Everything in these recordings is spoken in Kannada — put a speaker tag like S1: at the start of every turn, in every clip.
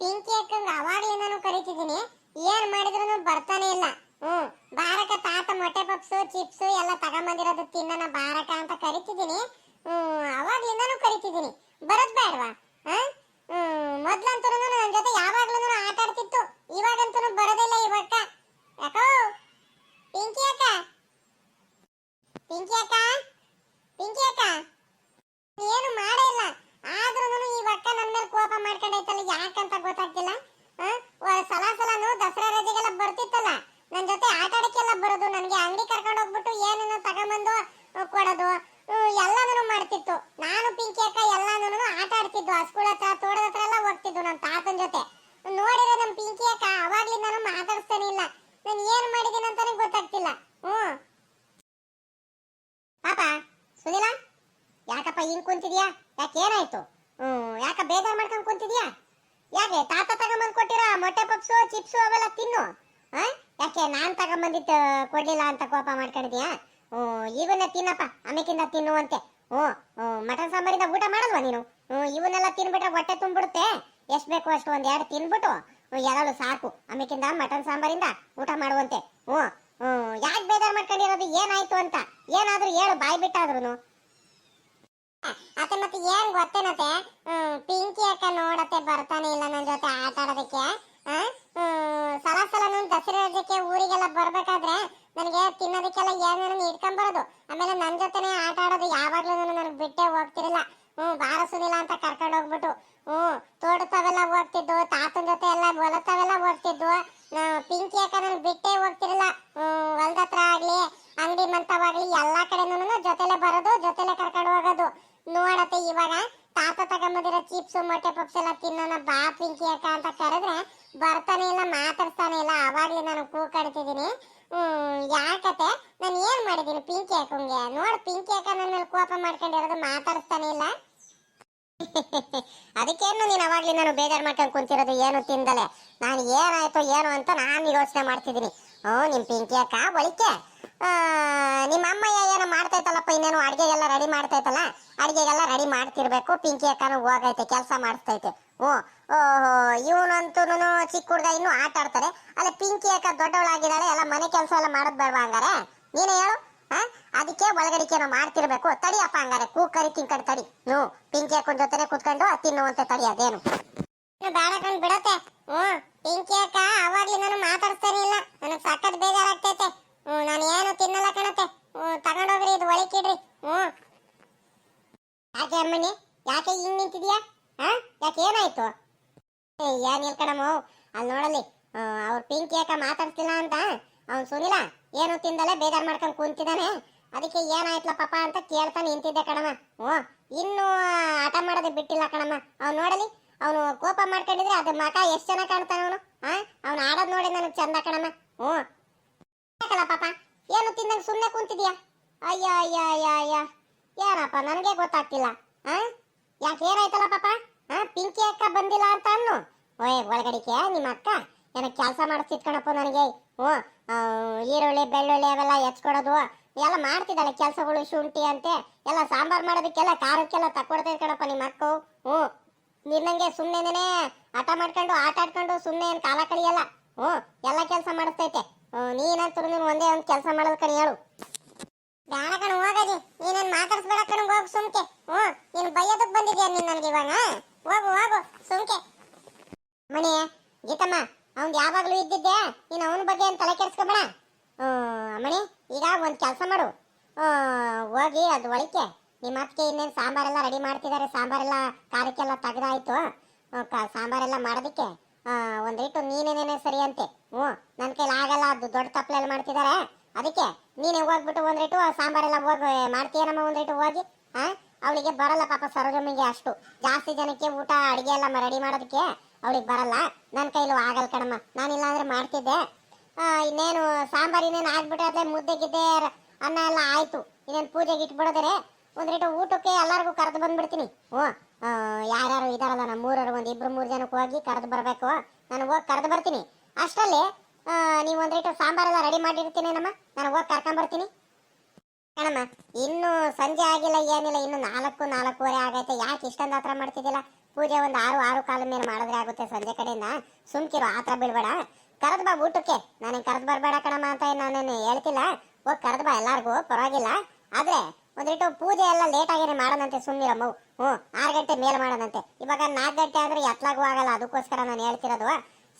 S1: ಪಿಂಕಿ ಅಕ್ಕಂಗ ಅವಾಗ್ಲಿಂದನು ಕರಿತಿದ್ದೀನಿ. ಏನ್ ಮಾಡಿದ್ರು ಬರ್ತಾನೆ ಇಲ್ಲ. ಹ್ಮ್. ಬಾರಕ ತಾತ ಮೊಟ್ಟೆ ಪಪ್ಸು, ಚಿಪ್ಸು ಎಲ್ಲ ತಗೊಂಬಂದಿರೋದು ತಿನ್ನನ ಬಾರಕ ಅಂತ ಕರಿತಿದ್ದೀನಿ. ಹ್ಮ್, ಅವಾಗ್ಲಿಂದನು ಕರಿತಿದ್ದೀನಿ. ಬರೋದ್ ಬೇಡವಾ? ಮೊದ್ಲಂತೂ ನನ್ನ ಜೊತೆ ಯಾವಾಗ್ಲೂ ಆಟ ಆಡ್ತಿತ್ತು. ಇವಾಗಂತೂ ಬರೋದಿಲ್ಲ ಇವಕ್ಕ ಯಾಕೋ? ಪಿಂಕಿ ಅಕ್ಕ? ಪಿಂಕಿ ಅಕ್ಕ? ಪಿಂಕಿ ಅಕ್ಕ? ಏನು ಮಾಡೇ ಇಲ್ಲ. ಆದ್ರೂ ಈ ಅಕ್ಕ ನನ್ನ ಮೇಲೆ ಕೋಪ ಮಾಡ್ಕೊಂಡೈತಲ್ಲ, ಯಾಕಂತ ಗೊತ್ತಾಗ್ತಿಲ್ಲ? ಸಲ ಸಲನು ದಸರಾ ರಜೆಗೆಲ್ಲ ಬರ್ತಿತ್ತಲ್ಲ? ನನ್ನ ಜೊತೆ ಆಟ ಆಡಕ್ಕೆಲ್ಲ ಬರೋದು, ನನಗೆ ಅಂಗಡಿ ಕರ್ಕೊಂಡು ಹೋಗ್ಬಿಟ್ಟು ಏನೇನೋ ತಗೊಂಬಂದು ಕೊಡೋದು ಎಲ್ಲಾನು ಮಾಡ್ತಿತ್ತು. ನಾನು ಪಿಂಕಿ ಅಕ್ಕ ಎಲ್ಲಾನು ಆಟ ಆಡ್ತಿದ್ದು, ಆ ಸ್ಕೂಲ್ ಹತ್ರ, ತೋಟದ ಹತ್ರ ಎಲ್ಲ ಹೋಗ್ತಿದ್ದು ನಮ್ಮ ತಾತನ ಜೊತೆ. ನೋಡಿರೋ ನಮ್ಮ ಪಿಂಕಿ ಅಕ್ಕ ಅವಾಗ್ಲಿಂದಾನು ಮಾತಾಡಿಸ್ತಾನೆ ಇಲ್ಲ. ನಾನು ಏನ್ ಮಾಡಿದೀನಿ ಅಂತಾನೆ ಗೊತ್ತಾಗ್ತಿಲ್ಲ. ಹ್ಮ್. ಪಾಪ, ಸುನಿಲ? ಯಾಕಪ್ಪ ಹಿಂಗ್ ಕುಂತಿದ್ಯಾ? ಯಾಕೆ ಏನಾಯ್ತು? ಹ್ಮ್, ಯಾಕ ಬೇಜಾರ್ ಮಾಡ್ಕೊಂಡ್ ಕುಂತಿದ್ಯಾ? ಯಾಕೆ ತಾತ ತಗೊಂಬಂದ್ ಕೊಟ್ಟಿರೋ ಮೊಟ್ಟೆ ಪಪ್ಸು, ಚಿಪ್ಸು ಅವೆಲ್ಲ ತಿನ್ನು? ಆ? ಯಾಕೆ ನಾನ್ ತಗೊಂಬಂದಿತ್ತು ಕೊಡ್ಲಿಲ್ಲ ಅಂತ ಕೋಪ ಮಾಡ್ಕೊಂಡಿದ್ಯಾ? ಹ್ಮ್, ಇವನ್ನ ತಿನ್ನಪ್ಪ ಆಮೇಕಿಂದ ತಿನ್ನುವಂತೆ. ಹ್ಮ್ ಹ್ಮ್, ಮಟನ್ ಸಾಂಬಾರಿಂದ ಊಟ ಮಾಡಲ್ವಾ ನೀನು? ಹ್ಮ್, ಇವನ್ನೆಲ್ಲ ತಿನ್ಬಿಟ್ರೆ ಹೊಟ್ಟೆ ತುಂಬಿಡುತ್ತೆ. ಎಷ್ಟ್ ಬೇಕು ಅಷ್ಟು ಒಂದ್ ಎರಡು ತಿನ್ಬಿಟ್ಟು ಎರಡು ಸಾಕು ಆಮೇಕಿಂದ ಮಟನ್ ಸಾಂಬಾರಿಂದ ಊಟ ಮಾಡುವಂತೆ. ಹ್ಮ್ ಹ್ಮ್, ಯಾಕೆ ಬೇಜಾರ್ ಮಾಡ್ಕೊಂಡಿರೋದು? ಏನಾಯ್ತು ಅಂತ? ಏನಾದ್ರೂ ಹೇಳು, ಬಾಯ್ ಬಿಟ್ಟಾದ್ರೂ ಅತ್ತೆ ಮತ್ತೆ ಏನ್ ಗೊತ್ತೇನತ್ತೆ? ಪಿಂಕಿ ಅಕ್ಕ ನೋಡತ್ತೆ, ಬರ್ತಾನೆ ಇಲ್ಲ ನನ್ನ ಜೊತೆ ಆಟ ಆಡೋದಕ್ಕೆ. ಸಲ ಸಲ ಸಲ ದಸರಾ ರಜಕ್ಕೆ ಊರಿಗೆಲ್ಲ ಬರ್ಬೇಕಾದ್ರೆ ನನಗೆ ತಿನ್ನೋದಕ್ಕೆಲ್ಲ ಏನೇನು ಇಟ್ಕೊಂಡ್ ಬರೋದು ಆಮೇಲೆ ನನ್ನ ಜೊತೆನೆ ಆಟ ಆಡೋದು ಯಾವಾಗ್ಲೂ ನನಗೆ ಬಿಟ್ಟೆ ಹೋಗ್ತಿರಲಿಲ್ಲ ಹ್ಮ್, ಬಾರ ಅಂತ ಕರ್ಕೊಂಡು ಹೋಗ್ಬಿಟ್ಟು ಹ್ಮ್ ತೋಟತಾವೆಲ್ಲ ಹೋಗ್ತಿದ್ದು ತಾತನ ಜೊತೆ ಎಲ್ಲ ಹೊಲತಾವೆಲ್ಲ ಹೋಗ್ತಿದ್ವು. ನಾ- ಪಿಂಕಿ ಅಕ್ಕ ನನಗೆ ಬಿಟ್ಟೆ ಹೋಗ್ತಿರಲಿಲ್ಲ ಹೊಲ್ದ ಹತ್ರ ಆಗ್ಲಿ, ಅಂಗಡಿ ಮಂತವಾಗ್ಲಿ ಎಲ್ಲಾ ಕಡೆನೂ ಜೊತೆಲೆ ಬರೋದು ಜೊತೆಲೆ ಕರ್ಕೊಂಡು ಹೋಗೋದು ನೋಡತ್ತೆ ಇವಾಗ ತಾತ ತಗೊಂಬಂದಿರೋ ಚಿಪ್ಸ್ ಮೊಟ್ಟೆ ಪಪ್ಸ್ ಎಲ್ಲ ತಿನ್ನೋಣ ಬಾ ಪಿಂಕಿ ಅಕ್ಕ ಅಂತ ಕರೆದ್ರೆ ಬರ್ತಾನೆ ಇಲ್ಲ ಮಾತಾಡ್ತಾನೆ ಇಲ್ಲ ಅವಾಗ್ಲೇ ನಾನು ಕೂಕಾಡ್ತಿದ್ದೀನಿ ಯಾಕತೆ ನಾನು ಏನ್ ಮಾಡಿದೀನಿ ಪಿಂಕಿ ಅಕ್ಕಂಗೆ? ನೋಡು ಪಿಂಕಿ ಅಕ್ಕ ನನ್ನ ಮೇಲೆ ಕೋಪ ಮಾಡ್ಕೊಂಡಿರೋದು ಮಾತಾಡಿಸ್ತಾನೆ ಇಲ್ಲ. ಅದಕ್ಕೇನು ನೀನು ಅವಾಗ್ಲಿ ನಾನು ಬೇಜಾರು ಮಾಡ್ಕೊಂಡು ಕುಂತಿರೋದು ಏನು ತಿಂದಲೆ? ನಾನು ಏನಾಯ್ತು ಏನು ಅಂತ ನಾನು ಯೋಚನೆ ಮಾಡ್ತಿದ್ದೀನಿ. ಓ ನಿಮ್ಮ ಪಿಂಕಿ ಅಕ್ಕ ಒಳಿಕೆ ಆ, ನಿಮ್ಮ ಅಮ್ಮಯ್ಯ ಏನೋ ಮಾಡ್ತೈತಲ್ಲಪ್ಪ ಇನ್ನೇನು ಅಡುಗೆಗೆಲ್ಲ ರೆಡಿ ಮಾಡ್ತೈತಲ್ಲ ಅಡುಗೆಗೆಲ್ಲ ರೆಡಿ ಮಾಡ್ತಿರ್ಬೇಕು. ಪಿಂಕಿ ಅಕ್ಕನು ಹೋಗೈತೆ, ಕೆಲಸ ಮಾಡಿಸ್ತೈತೆ. ಓ, ಓಹೋ ಇವನಂತೂ ಚಿಕ್ಕ ಹುಡುಗ ಇನ್ನೂ ಆಟ ಆಡ್ತಾರೆ ಅಲ್ಲ, ಪಿಂಕಿ ಅಕ್ಕ ದೊಡ್ಡವಳಾಗಿದ್ದಾಳೆ, ಎಲ್ಲ ಮನೆ ಕೆಲಸ ಎಲ್ಲ ಮಾಡೋದು ಬೇಡವಾ ಹಂಗಾರೆ? ನೀನೇ ಹೇಳು ಹಾ ಅದಕ್ಕೆ ಒಳಗಡಿಕೆನೋ ಮಾಡ್ತಿರ್ಬೇಕು. ತಡಿಯಪ್ಪ ಹಂಗಾರೆ, ಕೂಕರಿ ಕಿಂಕಡಿ ತಡಿ. ಹ್ಞೂ, ಪಿಂಕಿ ಅಕ್ಕನ ಜೊತೆ ಕುತ್ಕೊಂಡು ತಿನ್ನುವಂತೆ ತಡಿ ಅದೇನು. ಬೇಡ ಕಂಡು ಬಿಡತ್ತೆ. ಹ್ಞೂ, ಪಿಂಕಿ ಅಕ್ಕ ಅವಾಗ್ಲಿ ನಾನು ಮಾತಾಡ್ತಾನೆ ಇಲ್ಲ. ನನಗೆ ಸಖತ್ ಬೇಜಾರಾಗ್ತೈತೆ. ನಾನು ಏನು ತಿನ್ನಲ್ಲ ಕಣತ್ತೆ ಹ್ಮ್ ತಗೊಂಡೋಗ್ರಿ, ಇದು ಒಳಕಿಡ್ರಿ ಹ್ಞೂ. ಯಾಕೆ ಅಮ್ಮನಿ ಯಾಕೆ ಹಿಂಗ್ ನಿಂತಿದ್ಯಾ? ಹಾ? ಯಾಕೆ ಏನಾಯ್ತು? ಏನ್ ಇಲ್ಲ ಕಣಮ್ಮ ಅಲ್ಲಿ ನೋಡಲಿ ಅವ್ರ ಪಿಂಕ್ ಯಾಕೆ ಮಾತಾಡ್ತಿಲ್ಲ ಅಂತ. ಅವ್ನು ಸುನಿಲ ಏನು ತಿಂದಲೇ ಬೇಜಾರು ಮಾಡ್ಕೊಂಡು ಕುಂತಿದ್ದಾನೆ ಅದಕ್ಕೆ ಏನಾಯ್ತಲ್ಲ ಪಾಪ ಅಂತ ಕೇಳ್ತಾ ನಿಂತಿದ್ದೆ ಕಣಮ್ಮ. ಹ್ಞೂ, ಇನ್ನೂ ಆಟ ಮಾಡೋದು ಬಿಟ್ಟಿಲ್ಲ ಕಣಮ್ಮ. ಅವ್ನು ನೋಡಲಿ ಅವನು ಕೋಪ ಮಾಡ್ಕೊಂಡಿದ್ರೆ ಅದು ಮಕ ಎಷ್ಟು ಚೆನ್ನಾಗಿ ಕಾಣ್ತಾನೆ ಅವನು? ಹಾ? ಅವ್ನು ಆಡೋದು ನೋಡಿ ನನಗೆ ಚಂದ ಕಣಮ್ಮ. ಹ್ಞೂ. ಯಾಕಲ್ಲ ಪಾಪ? ಏನು ತಿಂದಂಗೆ ಸುಮ್ಮನೆ ಕುಂತಿದ್ಯಾ? ಅಯ್ಯ ಅಯ್ಯ ಅಯ್ಯ ಅಯ್ಯ. ಏನಪ್ಪ ನನಗೆ ಗೊತ್ತಾಗ್ತಿಲ್ಲ. ಆ? ಯಾಕೆ ಏನಾಯ್ತಲ್ಲ ಪಾಪ? ಹಾ ಪಿಂಕಿ ಅಕ್ಕ ಬಂದಿಲ್ಲ ಅಂತ ಅನ್ನು? ಓಯ್ ಒಳಗಡಿಕೆ ನಿಮ್ಮ ಅಕ್ಕ? ಏನ ಕೆಲಸ ಮಾಡಿಸ್ತಿತ್ಕಣಪ್ಪ ನನಗೆ? ಓ ಈರುಳ್ಳಿ, ಬೆಳ್ಳುಳ್ಳಿ ಅವೆಲ್ಲ ಹೆಚ್ಕೊಡೋದು. ಎಲ್ಲ ಮಾಡ್ತಿದ್ದಾಳೆ ಕೆಲಸಗಳು ಶುಂಠಿ ಅಂತೆ. ಎಲ್ಲ ಸಾಂಬಾರ್ ಮಾಡೋದಕ್ಕೆಲ್ಲ ಖಾರಕ್ಕೆಲ್ಲ ತಕ್ಕೊಡ್ತಾ ಕಣಪ್ಪ ನಿಮ್ಮ ಅಕ್ಕ. ಹ್ಞೂ. ನಿನ್ನಂಗೆ ಸುಮ್ಮನೆ ಹಠ ಮಾಡ್ಕೊಂಡು ಆಟ ಆಡ್ಕೊಂಡು ಸುಮ್ಮನೆ ಏನು ಕಾಲ ಕಳಿಯಲ್ಲ. ಹ್ಞೂ, ಎಲ್ಲ ಕೆಲಸ ಮಾಡಿಸ್ತೈತೆ. ನೀನು ಒಂದೇ ಒಂದು ಕೆಲಸ ಮಾಡೋದು ಕಣಿ ಹೇಳು. ಬೇಡ ಕಣ ಹೋಗದಿ ನೀನೇನು ಮಾತಾಡ್ಸ್ಬೇಡ ಕಣ ಹೋಗು ಸುಮ್ಕೆ. ಹ್ಞೂ ನೀನು ಬೈಯೋದಕ್ಕೆ ಬಂದಿದ್ಯಾ ನೀನು ನನಗೆ ಇವಾಗ? ಹೋಗು ಹೋಗು ಸುಮ್ಕೆ. ಮಣಿ ಗೀತಮ್ಮ ಅವ್ನು ಯಾವಾಗಲೂ ಇದ್ದಿದ್ದೆ. ನೀನು ಅವನ ಬಗ್ಗೆ ಏನು ತಲೆ ಕೆಡಿಸ್ಕೊಬೇಡ? ಹ್ಮ್, ಮಣಿ ಈಗ ಒಂದು ಕೆಲಸ ಮಾಡು. ಹೋಗಿ ಅದು ಒಳಕ್ಕೆ. ನಿಮ್ಮ ಅತ್ತಿಗೆ ಇನ್ನೇನು ಸಾಂಬಾರೆಲ್ಲ ರೆಡಿ ಮಾಡ್ತಿದ್ದಾರೆ ಸಾಂಬಾರೆಲ್ಲ ಖಾರಕ್ಕೆಲ್ಲ ತೆಗ್ದಾಯ್ತು. ಸಾಂಬಾರೆಲ್ಲ ಮಾಡೋದಕ್ಕೆ. ಆ, ಒಂದಿಟ್ಟು ನೀನೇನೇನೆ ಸರಿ ಅಂತೆ. ಹ್ಞೂ ನನ್ನ ಕೈಲಿ ಆಗಲ್ಲ ಅದು ದೊಡ್ಡ ತಪ್ಪಲೆಲ್ಲ ಮಾಡ್ತಿದ್ದಾರೆ ಅದಕ್ಕೆ ನೀನೇ ಹೋಗ್ಬಿಟ್ಟು ಒಂದಿಟ್ಟು ಸಾಂಬಾರೆಲ್ಲ ಹೋಗಿ ಮಾಡ್ತೀಯನಮ್ಮ ಒಂದಿಟ್ಟು ಹೋಗಿ ಆ? ಅವಳಿಗೆ ಬರಲ್ಲ ಪಾಪ ಸರೋಜಮ್ಮಿಗೆ ಅಷ್ಟು. ಜಾಸ್ತಿ ಜನಕ್ಕೆ ಊಟ ಅಡುಗೆ ಎಲ್ಲ ರೆಡಿ ಮಾಡೋದಕ್ಕೆ ಅವಳಿಗೆ ಬರಲ್ಲ. ನನ್ನ ಕೈಲೂ ಆಗಲ್ಲ ಕಣಮ್ಮ. ನಾನಿಲ್ಲ ಅಂದ್ರೆ ಮಾಡ್ತಿದ್ದೆ. ಇನ್ನೇನು ಸಾಂಬಾರ್ ಇನ್ನೇನು ಆಗ್ಬಿಟ್ರೆ ಅದೇ ಮುದ್ದೆ ಗಿದ್ದೆ ಅನ್ನ ಎಲ್ಲ ಆಯ್ತು. ಇನ್ನೇನು ಪೂಜೆಗೆ ಇಟ್ಬಿಡೋದ್ರೆ ಒಂದ್ರೇಟು ಊಟಕ್ಕೆ ಎಲ್ಲರಿಗೂ ಕರೆದು ಬಂದ್ಬಿಡ್ತೀನಿ. ಹ್ಞೂ. ಯಾರ್ಯಾರು ಇದಾರಲ್ಲ, ನಮ್ಮ ಒಂದು ಇಬ್ರು ಮೂರು ಜನಕ್ಕೆ ಹೋಗಿ ಕರೆದು ಬರಬೇಕು. ನಾನು ಹೋಗಿ ಕರೆದು ಬರ್ತೀನಿ. ಅಷ್ಟರಲ್ಲಿ ನೀವು ಸಾಂಬಾರ್ ಸಾಂಬಾರೆಲ್ಲ ರೆಡಿ ಮಾಡಿರ್ತೀನಿ ನಮ್ಮ. ನಾನು ಹೋಗಿ ಕರ್ಕೊಂಬರ್ತೀನಿ ಕಣಮ್ಮ, ಇನ್ನು ಸಂಜೆ ಆಗಿಲ್ಲ, ಏನಿಲ್ಲ, ಇನ್ನು ನಾಲ್ಕು, ನಾಲ್ಕೂವರೆ ಆಗೈತೆ. ಯಾಕೆ ಇಷ್ಟೊಂದು ಹತ್ರ ಮಾಡ್ತಿದ್ದಿಲ್ಲ ಪೂಜೆ ಒಂದು ಆರು ಆರು ಕಾಲ ಮೇಲೆ ಮಾಡಿದ್ರೆ ಆಗುತ್ತೆ ಸಂಜೆ ಕಡೆಯಿಂದ. ಸುಮ್ಕಿರು, ಆ ಥರ ಬಿಡಬೇಡ. ಕರೆದು ಬಾ ಊಟಕ್ಕೆ. ನನಗೆ ಕರೆದು ಬರಬೇಡ ಕಣಮ್ಮ ಅಂತ ನಾನೇನು ಹೇಳ್ತಿಲ್ಲ. ಹೋಗಿ ಕರೆದು ಬಾ ಎಲ್ಲರಿಗೂ, ಪರವಾಗಿಲ್ಲ. ಆದ್ರೆ ಒಂದಿಟ್ಟು ಪೂಜೆ ಎಲ್ಲ ಲೇಟ್ ಆಗೇನೆ ಮಾಡೋಣಂತೆ ಸುಮ್ಮನಿರಮ್ಮ ಹ್ಞೂ, ಆರು ಗಂಟೆ ಮೇಲೆ ಮಾಡೋದಂತೆ ಇವಾಗ ನಾಲ್ಕು ಗಂಟೆ ಆದ್ರೆ ಎತ್ಲಾಗೂ ಆಗಲ್ಲ, ಅದಕ್ಕೋಸ್ಕರ ನಾನು ಹೇಳ್ತಿರೋದು.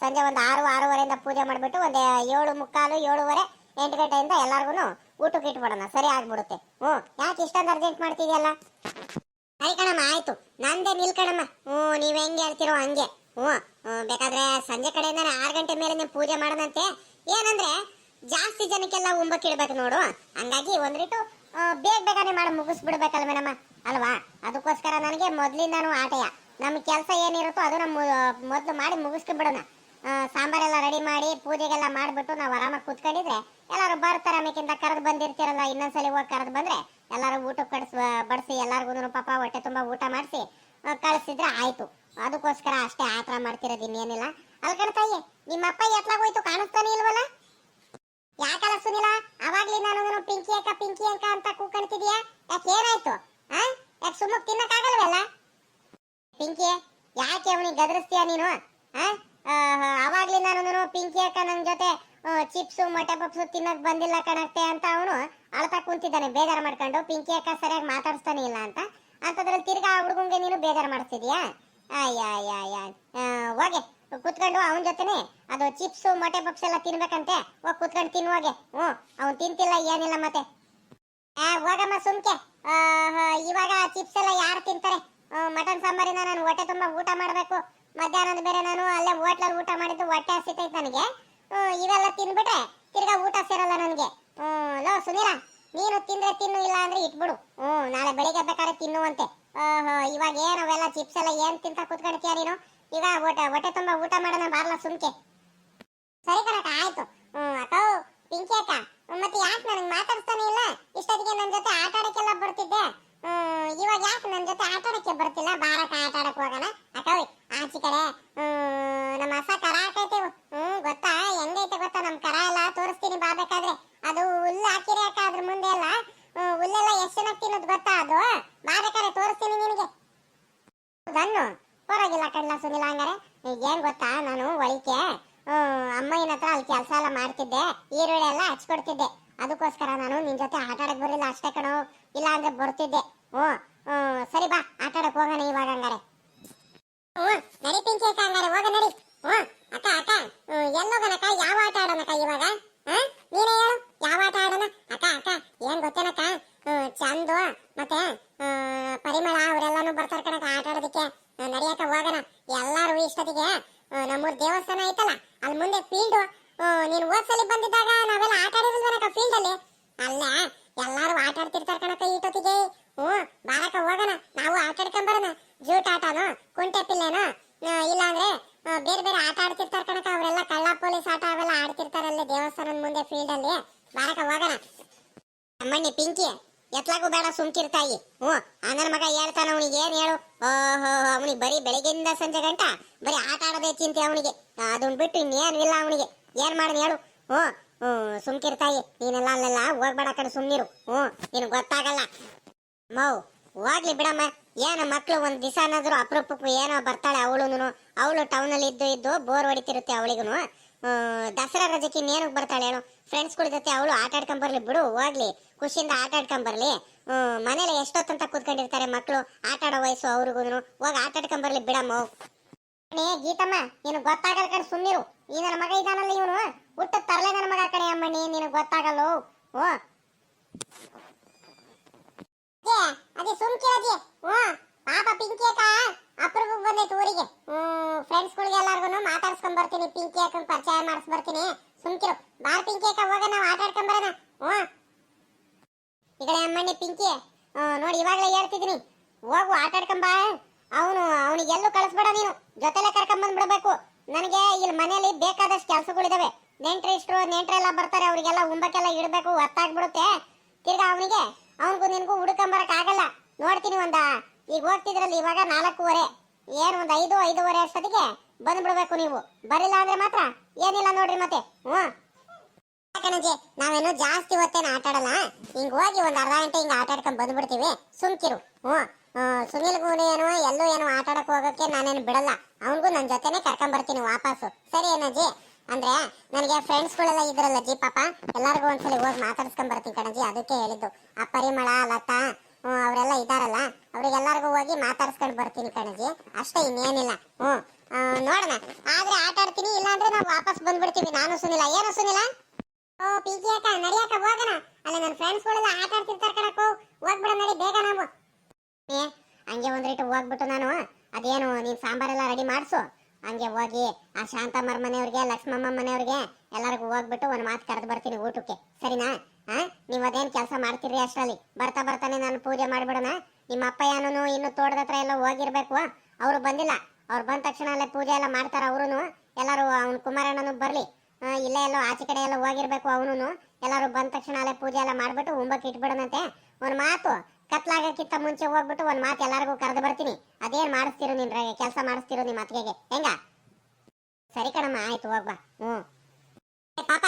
S1: ಸಂಜೆ ಒಂದು ಆರು, ಆರೂವರೆಯಿಂದ ಪೂಜೆ ಮಾಡಿಬಿಟ್ಟು ಒಂದು ಏಳು ಮುಕ್ಕಾಲು, ಏಳುವರೆ, ಎಂಟು ಗಂಟೆಯಿಂದ ಎಲ್ಲರಿಗೂ ಊಟಕ್ಕೆ ಇಟ್ಬಿಡೋಣ. ಸರಿ ಆಗ್ಬಿಡುತ್ತೆ. ಹ್ಞೂ, ಯಾಕೆ ಇಷ್ಟೊಂದು ಅರ್ಜೆಂಟ್ ಮಾಡ್ತಿದ್ಯಲ್ಲ? ಸರಿ ಕಣಮ್ಮ, ಆಯ್ತು. ನಂದೇ ನಿಲ್ಕಣಮ್ಮ ಹ್ಞೂ, ನೀವು ಹೆಂಗೆ ಹೇಳ್ತಿರೋ ಹಂಗೆ. ಹ್ಞೂ ಬೇಕಾದ್ರೆ ಸಂಜೆ ಕಡೆಯಿಂದ ಆರು ಗಂಟೆ ಮೇಲೆ ನೀವು ಪೂಜೆ ಮಾಡೋದಂತೆ ಏನಂದ್ರೆ, ಜಾಸ್ತಿ ಜನಕ್ಕೆಲ್ಲ ಉಂಬಕ್ಕಿಡ್ಬೇಕು ನೋಡು. ಹಂಗಾಗಿ ರೀಟು ಬೇಗ ಬೇಗನೆ ಮಾಡಿ ಮುಗಿಸ್ಬಿಡ್ಬೇಕಲ್ಲ ಮೇಡಮ್ಮ ಮೊದ್ಲಿಂದಾನು ಆಟಯ ನಮ್ಮ ಕೆಲಸ ಏನಿರುತ್ತೋ ಅದು ನಮ್ಮ ಮೊದಲು ಮಾಡಿ ಮುಗಿಸ್ಕೊಂಡ್ಬಿಡೋಣ ಆ, ಸಾಂಬಾರೆಲ್ಲ ರೆಡಿ ಮಾಡಿ ಪೂಜೆಗೆಲ್ಲ ಮಾಡಿಬಿಟ್ಟು ನಾವು ಆರಾಮಾಗಿ ಕೂತ್ಕೊಂಡಿದ್ರೆ ಎಲ್ಲರೂ ಬರ್ತಾರೆ ಆಮೇಕಿಂತ ಕರೆದು ಬಂದಿರ್ತೀರಲ್ಲ ಇನ್ನೊಂದ್ಸಲಿ ಹೋಗಿ ಕರೆದು ಬಂದ್ರೆ ಎಲ್ಲರೂ ಊಟಕ್ಕೆ ಕಡಿಸ್ ಬಡಿಸಿ ಎಲ್ಲರಿಗೂ ಪಾಪ ಹೊಟ್ಟೆ ತುಂಬ ಊಟ ಮಾಡಿಸಿ ಕಳಿಸಿದ್ರೆ ಆಯ್ತು ಅದಕ್ಕೋಸ್ಕರ ಅಷ್ಟೇ ಆತರ ಮಾಡ್ತಿರೋದು ಇನ್ನೇನಿಲ್ಲ ಅಲ್ಲಿ ಕಣ್ತಾಯಿ ನಿಮ್ಮ ಅಪ್ಪ ಎತ್ಲಾಗೋಯ್ತು ಕಾಣಿಸ್ತಾನೆ ಇಲ್ವಲ್ಲ ಯಾಕಲ್ಲ ಸುನಿಲ ಅವಾಗ್ಲಿ ನಾನು ಪಿಂಕಿ ಅಕ್ಕ ಪಿಂಕಿ ಅಕ್ಕ ಅಂತ ಕೂಕಣ್ತಿದ್ಯಾ ಯಾಕೆ ಏನಾಯ್ತು ಆ ಯಾಕೆ ಸುಮ್ಮನೆ ತಿನ್ನಕ್ಕಾಗಲ್ವಲ್ಲ? ಪಿಂಕಿ, ಯಾಕೆ ಅವನಿಗೆ ಗದರಿಸ್ತೀಯ ನೀನು? ಆ? ಅವಾಗ್ಲಿ ನಾನು ಪಿಂಕಿ ಅಕ್ಕ ನನ್ನ ಜೊತೆ ಚಿಪ್ಸು, ಮೊಟ್ಟೆ ಪಪ್ಸು ತಿನ್ನಕ್ ಬಂದಿಲ್ಲ ಕಣಕ್ಕೆ ಅಂತ ಅವನು ಅಳ್ತಾ ಕುಂತಿದ್ದಾನೆ, ಬೇಜಾರು ಮಾಡ್ಕೊಂಡು. ಪಿಂಕಿ ಅಕ್ಕ ಸರಿಯಾಗಿ ಮಾತಾಡಿಸ್ತಾನೆ ಇಲ್ಲ ಅಂತ. ಅಂತದ್ರಲ್ಲಿ ತಿರ್ಗಾ ಆ ಹುಡುಗಂಗೆ ನೀನು ಬೇಜಾರು ಮಾಡಿಸ್ತಿದ್ಯಾ ಅಯ್ಯ ಹೋಗೆ, ಕುತ್ಕೊಂಡು ಅವನ ಜೊತೆನೆ ಅದು ಚಿಪ್ಸು, ಮೊಟ್ಟೆ ಪಪ್ಸ್ ಎಲ್ಲ ತಿನ್ಬೇಕಂತೆ. ಹೋಗಿ ಕುತ್ಕೊಂಡು ತಿನ್ನುವಾಗೆ ಹ್ಞೂ, ಅವ್ನು ತಿಂತಿಲ್ಲ, ಏನಿಲ್ಲ ಮತ್ತೆ. ಹೋಗಮ್ಮ, ಸುಮ್ಕೆ. ಇವಾಗ ಚಿಪ್ಸ್ ಎಲ್ಲ ಯಾರು ತಿಂತಾರೆ? ಮಟನ್ ಸಾಂಬಾರಿಂದ ನಾನು ಹೊಟ್ಟೆ ತುಂಬಾ ಊಟ ಮಾಡಬೇಕು. ಮಧ್ಯಾಹ್ನದ ಬೇರೆ ನಾನು ಅಲ್ಲೇ ಹೋಟ್ಲಲ್ಲಿ ಊಟ ಮಾಡಿದ್ದು, ಹೊಟ್ಟೆ ಹಸಿತೈತೆ ನನಗೆ. ಇವೆಲ್ಲ ತಿನ್ಬಿಟ್ರೆ ತಿರ್ಗಾ ಊಟ ಸೇರಲ್ಲ ನನಗೆ. ಲೋ, ಸುನೀಲ, ನೀನು ತಿಂದ್ರೆ ತಿನ್ನು, ಇಲ್ಲ ಅಂದ್ರೆ ಇಟ್ಬಿಡು. ಹ್ಮ್ ನಾಳೆ ಬೆಳಿಗ್ಗೆ ಬೇಕಾದ್ರೆ ತಿನ್ನುವಂತೆ. ಇವಾಗ ಏನು ಅವೆಲ್ಲ ಚಿಪ್ಸ್ ಎಲ್ಲ ಏನ್ ತಿಂತ ಕುತ್ಕೊಂಡಿದ್ಯಾ ನೀನು? ಈಗ ಹೊಟ್ಟೆ ಹೊಟ್ಟೆ ತುಂಬ ಊಟ ಮಾಡೋಣ, ಬಾರ್ಲ, ಸುಮ್ಕೆ. ಸರಿ ಕಣಕ್ಕ, ಆಯ್ತು. ಹ್ಮ್ ಅಕ್ಕ, ಪಿಂಕಿ ಅಕ್ಕ. ಮತ್ತೆ ಯಾಕೆ ನನಗೆ ಮಾತಾಡ್ತಾನೆ ಇಲ್ಲ? ಇಷ್ಟೊತ್ತಿಗೆ ನನ್ನ ಜೊತೆ ಆಟ ಆಡಕ್ಕೆಲ್ಲ ಬರ್ತಿದ್ದೆ. ಇವಾಗ ಯಾಕೆ ನನ್ನ ಜೊತೆ ಆಟ ಆಡಕ್ಕೆ ಬರ್ತಿಲ್ಲ? ಬಾರಕ್ಕ ಆಟ ಆಡಕ್ ಹೋಗೋಣ. ಅಕ್ಕವಿ ಆಚೆ ಕಡೆ. ನಮ್ಮ ಅಸ ಕರ ಹಾಕೈತೆ ಗೊತ್ತಾ? ಹೆಂಗೈತೆ ಗೊತ್ತಾ? ನಮ್ಮ ಕರ ಎಲ್ಲ ತೋರಿಸ್ತೀನಿ ಬಾಬೇಕಾದ್ರೆ. ಅದು ಹುಲ್ಲು ಹಾಕಿರಿ ಅಕ್ಕ, ಅದ್ರ ಮುಂದೆ ಎಲ್ಲ. ಹುಲ್ಲೆಲ್ಲ ಎಷ್ಟು ಚೆನ್ನಾಗಿ ತಿನ್ನೋದು ಗೊತ್ತಾ ಅದು? ಬಾಬೇಕಾದ್ರೆ ತೋರಿಸ್ತೀನಿ ನಿನಗೆ. ದನ್ನು ಪರವಾಗಿಲ್ಲ ಕಣ್ಣ ಸುನಿಲ ಹಂಗಾರೆ. ಏನ್ ಗೊತ್ತಾ? ನಾನು ಒಳಿಕೆ ಅಮ್ಮಯ್ಯನ ಏನತ್ರ ಅಲ್ಲಿ ಕೆಲಸ ಎಲ್ಲ ಮಾಡ್ತಿದ್ದೆ, ಈರುಳ್ಳಿ ಎಲ್ಲ ಹಚ್ಕೊಡ್ತಿದ್ದೆ. ಅದಕ್ಕೋಸ್ಕರ ನಾನು ನಿನ್ ಜೊತೆ ಆಟ ಆಡಕ್ ಬರಲಿಲ್ಲ ಅಷ್ಟೇ ಕಣೋ. ಇಲ್ಲ ಅಂದ್ರೆ ಬರ್ತಿದ್ದೆ ಓ ಸರಿ ಬಾ, ಆಟ ಆಡಕ್ ಹೋಗೋಣ ಇವಾಗ ಹಂಗಾರೆ. ನಡಿ ಅಕ್ಕ ಹಂಗಾರೆ, ಹೋಗ, ನಡಿ. ಓ ಅಕ್ಕ ಅಕ್ಕ ಎಲ್ಲೋಗನಕ್ಕ ಯಾವ ಆಟ ಆಡೋಣಕ್ಕ ಇವಾಗ? ನೀನೇ ಹೇಳು, ಯಾವ ಆಟ ಆಡೋಣ? ಅಕ್ಕ ಅಕ್ಕ, ಏನ್ ಗೊತ್ತೇನಕ್ಕ? ಚಂದು, ಮತ್ತೆ ಪರಿಮಳ, ಅವರೆಲ್ಲಾನು ಬರ್ತಾರ ಕಣಕ್ಕ ಆಟ ಆಡೋದಕ್ಕೆ. ನಡಿಯಕ್ಕ ಹೋಗೋಣ. ಎಲ್ಲಾರು ಇಷ್ಟೊತ್ತಿಗೆ ನಮ್ಮೂರ್ ದೇವಸ್ಥಾನ ಐತಲ್ಲ ಅಲ್ಲಿ ಮುಂದೆ ಫೀಲ್ಡ್ ನೀನು ಓದ್ಸಲಿ ಬಂದಿದ್ದಾಗ ನಾವೆಲ್ಲ ಆಟ ಆಡಿರಲ್ವನಕ್ಕ ಫೀಲ್ಡ್ ಅಲ್ಲಿ? ಅಲ್ಲ, ಎಲ್ಲಾರು ಆಟ ಆಡ್ತಿರ್ತಾರ ಕಣಕ್ಕ ಈಟೊತ್ತಿಗೆ ಹ್ಞೂ ಬಾರಕ ಹೋಗೋಣ, ನಾವು ಆಟ ಆಡ್ಕೊಂಬರೋಣ ಜೂಟ್ ಆಟನೋ, ಕುಂಟೆ ಪಿಲ್ಲೆನೋ ಇಲ್ಲ ಅಂದ್ರೆ ಬೇರೆ ಬೇರೆ ಆಟ ಆಡ್ತಿರ್ತಾರ ಕಣಕ ಅವರೆಲ್ಲ ಕಳ್ಳ ಪೊಲೀಸ್ ಆಟ ಅವೆಲ್ಲ ಆಡ್ತಿರ್ತಾರಲ್ಲೇ ದೇವಸ್ಥಾನದ ಮುಂದೆ ಫೀಲ್ಡ್ ಅಲ್ಲಿ. ಬಾರಕ ಹೋಗೋಣ. ಅಮ್ಮಣ್ಣಿ ಪಿಂಕಿ, ಎತ್ಲಾಗೂ ಬೇಡ ಸುಮ್ಕಿರ್ತಾಯಿ. ಹ್ಞೂ ನನ್ನ ಮಗ ಹೇಳ್ತಾನ ಅವನಿಗೆ ಏನು ಹೇಳು? ಓಹೋ, ಅವನಿಗೆ ಬರೀ ಬೆಳಿಗ್ಗೆಯಿಂದ ಸಂಜೆ ಗಂಟ ಬರೀ ಚಿಂತೆ ಅವನಿಗೆ. ಅದನ್ನ ಬಿಟ್ಟು ಇನ್ನೇನು ಇಲ್ಲ ಅವನಿಗೆ. ಏನ್ ಮಾಡಿದ್ ಹೇಳು. ಹ್ಞೂ ಹ್ಞೂ ಸುಮ್ಕಿರ್ತಾಯಿ ನೀನೆಲ್ಲ ಅಲ್ಲೆಲ್ಲ ಹೋಗ್ಬೇಡ ಕಡೆ ಸುಮ್ಮನಿರು ಹ್ಞೂ, ನಿನಗೆ ಗೊತ್ತಾಗಲ್ಲ. ಮೌ, ಹೋಗ್ಲಿ ಬಿಡಮ್ಮ. ಏನೋ ಮಕ್ಳು ಒಂದ್ ದಿವಸ ಏನಾದ್ರು ಅಪರೂಪಕ್ಕೂ ಏನೋ ಬರ್ತಾಳೆ ಅವಳುನು ಅವಳು ಟೌನಲ್ಲಿ ಇದ್ದು ಇದ್ದು ಬೋರ್ ಹೊಡಿತಿರುತ್ತೆ ಅವಳಿಗೂ ದಸರಾ ರಜಕ್ಕೆ ಇನ್ನೇನಕ್ಕೆ ಬರ್ತಾಳೆ ಹೇಳು. ಫ್ರೆಂಡ್ಸ್ಗಳ ಜೊತೆ ಅವಳು ಆಟ ಆಡ್ಕೊಂಬರ್ಲಿ ಬಿಡು, ಹೋಗ್ಲಿ. ಖುಷಿಯಿಂದ ಆಟ ಆಡ್ಕೊಂಬರ್ಲಿ ಮನೇಲಿ ಎಷ್ಟೊತ್ತಂತ ಕೂತ್ಕೊಂಡಿರ್ತಾರೆ ಮಕ್ಕಳು ಆಟ ಆಡೋ ವಯಸ್ಸು ಅವ್ರಿಗೂ ಹೋಗಿ ಆಟ ಆಡ್ಕೊಂಡ್ ಬರ್ಲಿ ಬಿಡಮ್ಮ. ಏ ಗೀತಮ್ಮ ನೀನು ಗೊತ್ತಾಗಲ್ಲ ಕಡೆ ಸುಮ್ಮಿರು ಈ ನನ್ನ ಮಗ ಇದಾನಲ್ಲ ಇವನು. ಹುಟ್ಟ ತರಲೆ ನನ್ನ ಮಗ ಕಡೆ ಅಮ್ಮಣ್ಣಿ ನಿನಗೆ ಗೊತ್ತಾಗಲ್ಲ? ಓ ಅದೇ ಅದೇ ಸುಮ್ಕಿರದಿ ಹ್ಮ್ ಪಾಪ ಪಿಂಕಿ ಅಕ್ಕ ಅಪ್ರೂಪಕ್ಕೆ ಬಂದೈತೆ ಊರಿಗೆ. ಹ್ಮ್ ಫ್ರೆಂಡ್ಸ್ ಗಳಿಗೆ ಎಲ್ಲಾರ್ಗು ಮಾತಾಡ್ಸ್ಕೊಂಡ್ ಬರ್ತೀನಿ. ಪಿಂಕಿ ಅಕ್ಕನ್ ಪರಿಚಯ ಮಾಡಿಸ್ ಬರ್ತೀನಿ ಸುಮ್ಕಿರು ಬಾರ್ ಪಿಂಕಿ ಅಕ್ಕ, ಹೋಗ, ನಾವು ಆಟ ಆಡ್ಕೊಂಡ್ ಹ್ಮ್ ಈ ಕಡೆ ಅಮ್ಮಣ್ಣಿ ಪಿಂಕಿ. ನೋಡಿ, ಇವಾಗಲೇ ಹೇಳ್ತಿದ್ದೀನಿ. ಹೋಗು, ಆಟ ಆಡ್ಕೊಂಡ್ ಬಾ. ಅವನು, ಅವನಿಗೆ ಎಲ್ಲೂ ಕಳಿಸ್ಬೇಡ ನೀನು. ಜೊತೆಲೆ ಕರ್ಕೊಂಡ್ ಬಂದ್ಬಿಡ್ಬೇಕು. ನನಗೆ ಇಲ್ಲಿ ಮನೆಯಲ್ಲಿ ಬೇಕಾದಷ್ಟು ಕೆಲಸಗಳಿದಾವೆ. ನೆಂಟ್ರೆ ಇಷ್ಟರು ನೆಂಟ್ರೆಲ್ಲ ಬರ್ತಾರೆ, ಅವರಿಗೆಲ್ಲ ಉಂಬಕ್ಕೆಲ್ಲ ಇಡಬೇಕು ಹೊತ್ತಾಗ್ಬಿಡುತ್ತೆ ತಿರ್ಗಾ ಅವನಿಗೆ, ಅವನಿಗೂ ನಿನಗೂ ಹುಡ್ಕೊಂಬರಕ್ ಆಗಲ್ಲ. ನೋಡ್ತೀನಿ ಒಂದ, ಈಗ ಹೋಗ್ತಿದ್ರಲ್ಲಿ ಇವಾಗ ನಾಲ್ಕೂವರೆ. ಏನು ಒಂದು ಐದು, ಐದೂವರೆ ಅಷ್ಟೊತ್ತಿಗೆ ಬಂದ್ಬಿಡ್ಬೇಕು ನೀವು. ಬರಿಲ್ಲ ಅಂದ್ರೆ ಮಾತ್ರ ಏನಿಲ್ಲ ನೋಡ್ರಿ ಮತ್ತೆ. ಹ್ಞೂ. ಕಣಜಿ ನಾವೇನು ಜಾಸ್ತಿ ಹೊತ್ತೇನು ಆಟ ಆಡಲ್ಲ ಹಿಂಗ್ ಹೋಗಿ ಒಂದ್ ಅರ್ಧ ಗಂಟೆ ಹಿಂಗ್ ಆಟ ಆಡ್ಕೊಂಡ್ ಬಂದ್ಬಿಡ್ತೀವಿ. ಸುಮ್ಕಿರು. ಹ್ಞೂ. ಸುನಿಲ್ ಗೂಡಿ ಏನೋ, ಎಲ್ಲೂ ಏನು ಆಟ ಆಡಕ್ ಹೋಗಕ್ಕೆ ನಾನೇನು ಬಿಡಲ್ಲ. ಅವನಿಗೂ ನನ್ನ ಜೊತೆನೆ ಕರ್ಕೊಂಡ್ ಬರ್ತೀನಿ ವಾಪಸ್ಸು. ಸರಿ ಏನಜ್ಜಿ ಅಂದ್ರೆ, ನನಗೆ ಫ್ರೆಂಡ್ಸ್ಗಳೆಲ್ಲ ಇದ್ರಲ್ಲ ಜಿ ಪಾಪ. ಎಲ್ಲರಿಗೂ ಒಂದ್ಸಲಿ ಹೋಗಿ ಮಾತಾಡ್ಸ್ಕೊಂಡ್ ಬರ್ತೀನಿ ಕಣಜಿ ಅದಕ್ಕೆ ಹೇಳಿದ್ದು. ಆ ಪರಿಮಳ, ಲತಾ ಅವರೆಲ್ಲ ಇದಾರಲ್ಲ, ಅವ್ರಿಗೆಲ್ಲರಿಗೂ ಹೋಗಿ ಮಾತಾಡ್ಸ್ಕೊಂಡ್ ಬರ್ತೀನಿ ಕಣಜಿ ಅಷ್ಟೇ, ಇನ್ನೇನಿಲ್ಲ. ಹ್ಞೂ ನೋಡೋಣ. ಆದ್ರೆ ಆಟ ಆಡ್ತೀನಿ ಇಲ್ಲಾಂದ್ರೆ ನಾವು ವಾಪಸ್ ಬಂದ್ಬಿಡ್ತೀವಿ. ನಾನು ಸುನಿಲ್ಲ ಏನು ಸುನಿಲ್ಲ ಓ ಪಿಜಿ ಅಕ್ಕ ನಡಿಯಕ್ಕ, ಹೋಗೋಣ. ಅಲ್ಲ ನನ್ನ ಫ್ರೆಂಡ್ಸ್ಗಳೆಲ್ಲ ಆಟ ಆಡ್ತಿರ್ತಾರೆ ಕಣಕ್ಕೋ. ಹೋಗ್ಬಿಡ ನಡಿ ಬೇಗ ನಾವು. ಹಂಗೆ ಒಂದ್ ರೇಟ್ ಹೋಗ್ಬಿಟ್ಟು ನಾನು, ಅದೇನು, ನೀನ್ ಸಾಂಬಾರೆಲ್ಲ ರೆಡಿ ಮಾಡಿಸು? ಹಂಗೆ ಹೋಗಿ ಆ ಶಾಂತಮ್ಮರ ಮನೆಯವ್ರಿಗೆ ಲಕ್ಷ್ಮಮ್ಮ ಮನೆಯವ್ರಿಗೆ ಎಲ್ಲರಿಗೂ ಹೋಗ್ಬಿಟ್ಟು ಒಂದು ಮಾತು ಕರೆದು ಬರ್ತೀನಿ ಊಟಕ್ಕೆ. ಸರಿನಾ? ಹಾ ನೀವು ಅದೇನು ಕೆಲಸ ಮಾಡ್ತೀರಿ ಅಷ್ಟರಲ್ಲಿ? ಬರ್ತಾ ಬರ್ತಾನೆ ನಾನು ಪೂಜೆ ಮಾಡ್ಬಿಡೋಣ? ನಿಮ್ಮ ಅಪ್ಪ ಏನೂ ಇನ್ನು ತೋಟದ ಹತ್ರ ಎಲ್ಲ ಹೋಗಿರ್ಬೇಕು? ಅವರು ಬಂದಿಲ್ಲ. ಅವ್ರು ಬಂದ ತಕ್ಷಣ ಅಲ್ಲೇ ಪೂಜೆ ಎಲ್ಲ ಮಾಡ್ತಾರ ಅವರು ಎಲ್ಲರೂ ಅವ್ನ ಕುಮಾರಣ್ಣನೂ ಬರಲಿ. ಇಲ್ಲೇ ಎಲ್ಲೋ ಆಚೆ ಕಡೆ ಎಲ್ಲ ಹೋಗಿರ್ಬೇಕು ಅವನು ಎಲ್ಲರೂ ಬಂದ ತಕ್ಷಣ ಅಲ್ಲೇ ಪೂಜೆ ಎಲ್ಲ ಮಾಡ್ಬಿಟ್ಟು ಉಂಬಕ್ಕೆ ಇಟ್ಬಿಡೋಣಂತೆ. ಒಂದು ಮಾತು ಕತ್ಲಾಗಕ್ಕಿಂತ ಮುಂಚೆ ಹೋಗ್ಬಿಟ್ಟು ಒಂದು ಮಾತು ಎಲ್ಲರಿಗೂ ಕರೆದು ಬರ್ತೀನಿ. ಅದೇನ್ ಮಾಡಿಸ್ತಿರೋ ನಿನ್ ಕೆಲಸ ಮಾಡಿಸ್ತಿರೋ ನಿಮ್ಮ ಅತ್ತಿಗೆಗೆ ಹೆಂಗ? ಸರಿ ಕಣಮ್ಮ ಆಯ್ತು ಹೋಗ್ಬಾ ಏ ಪಾಪ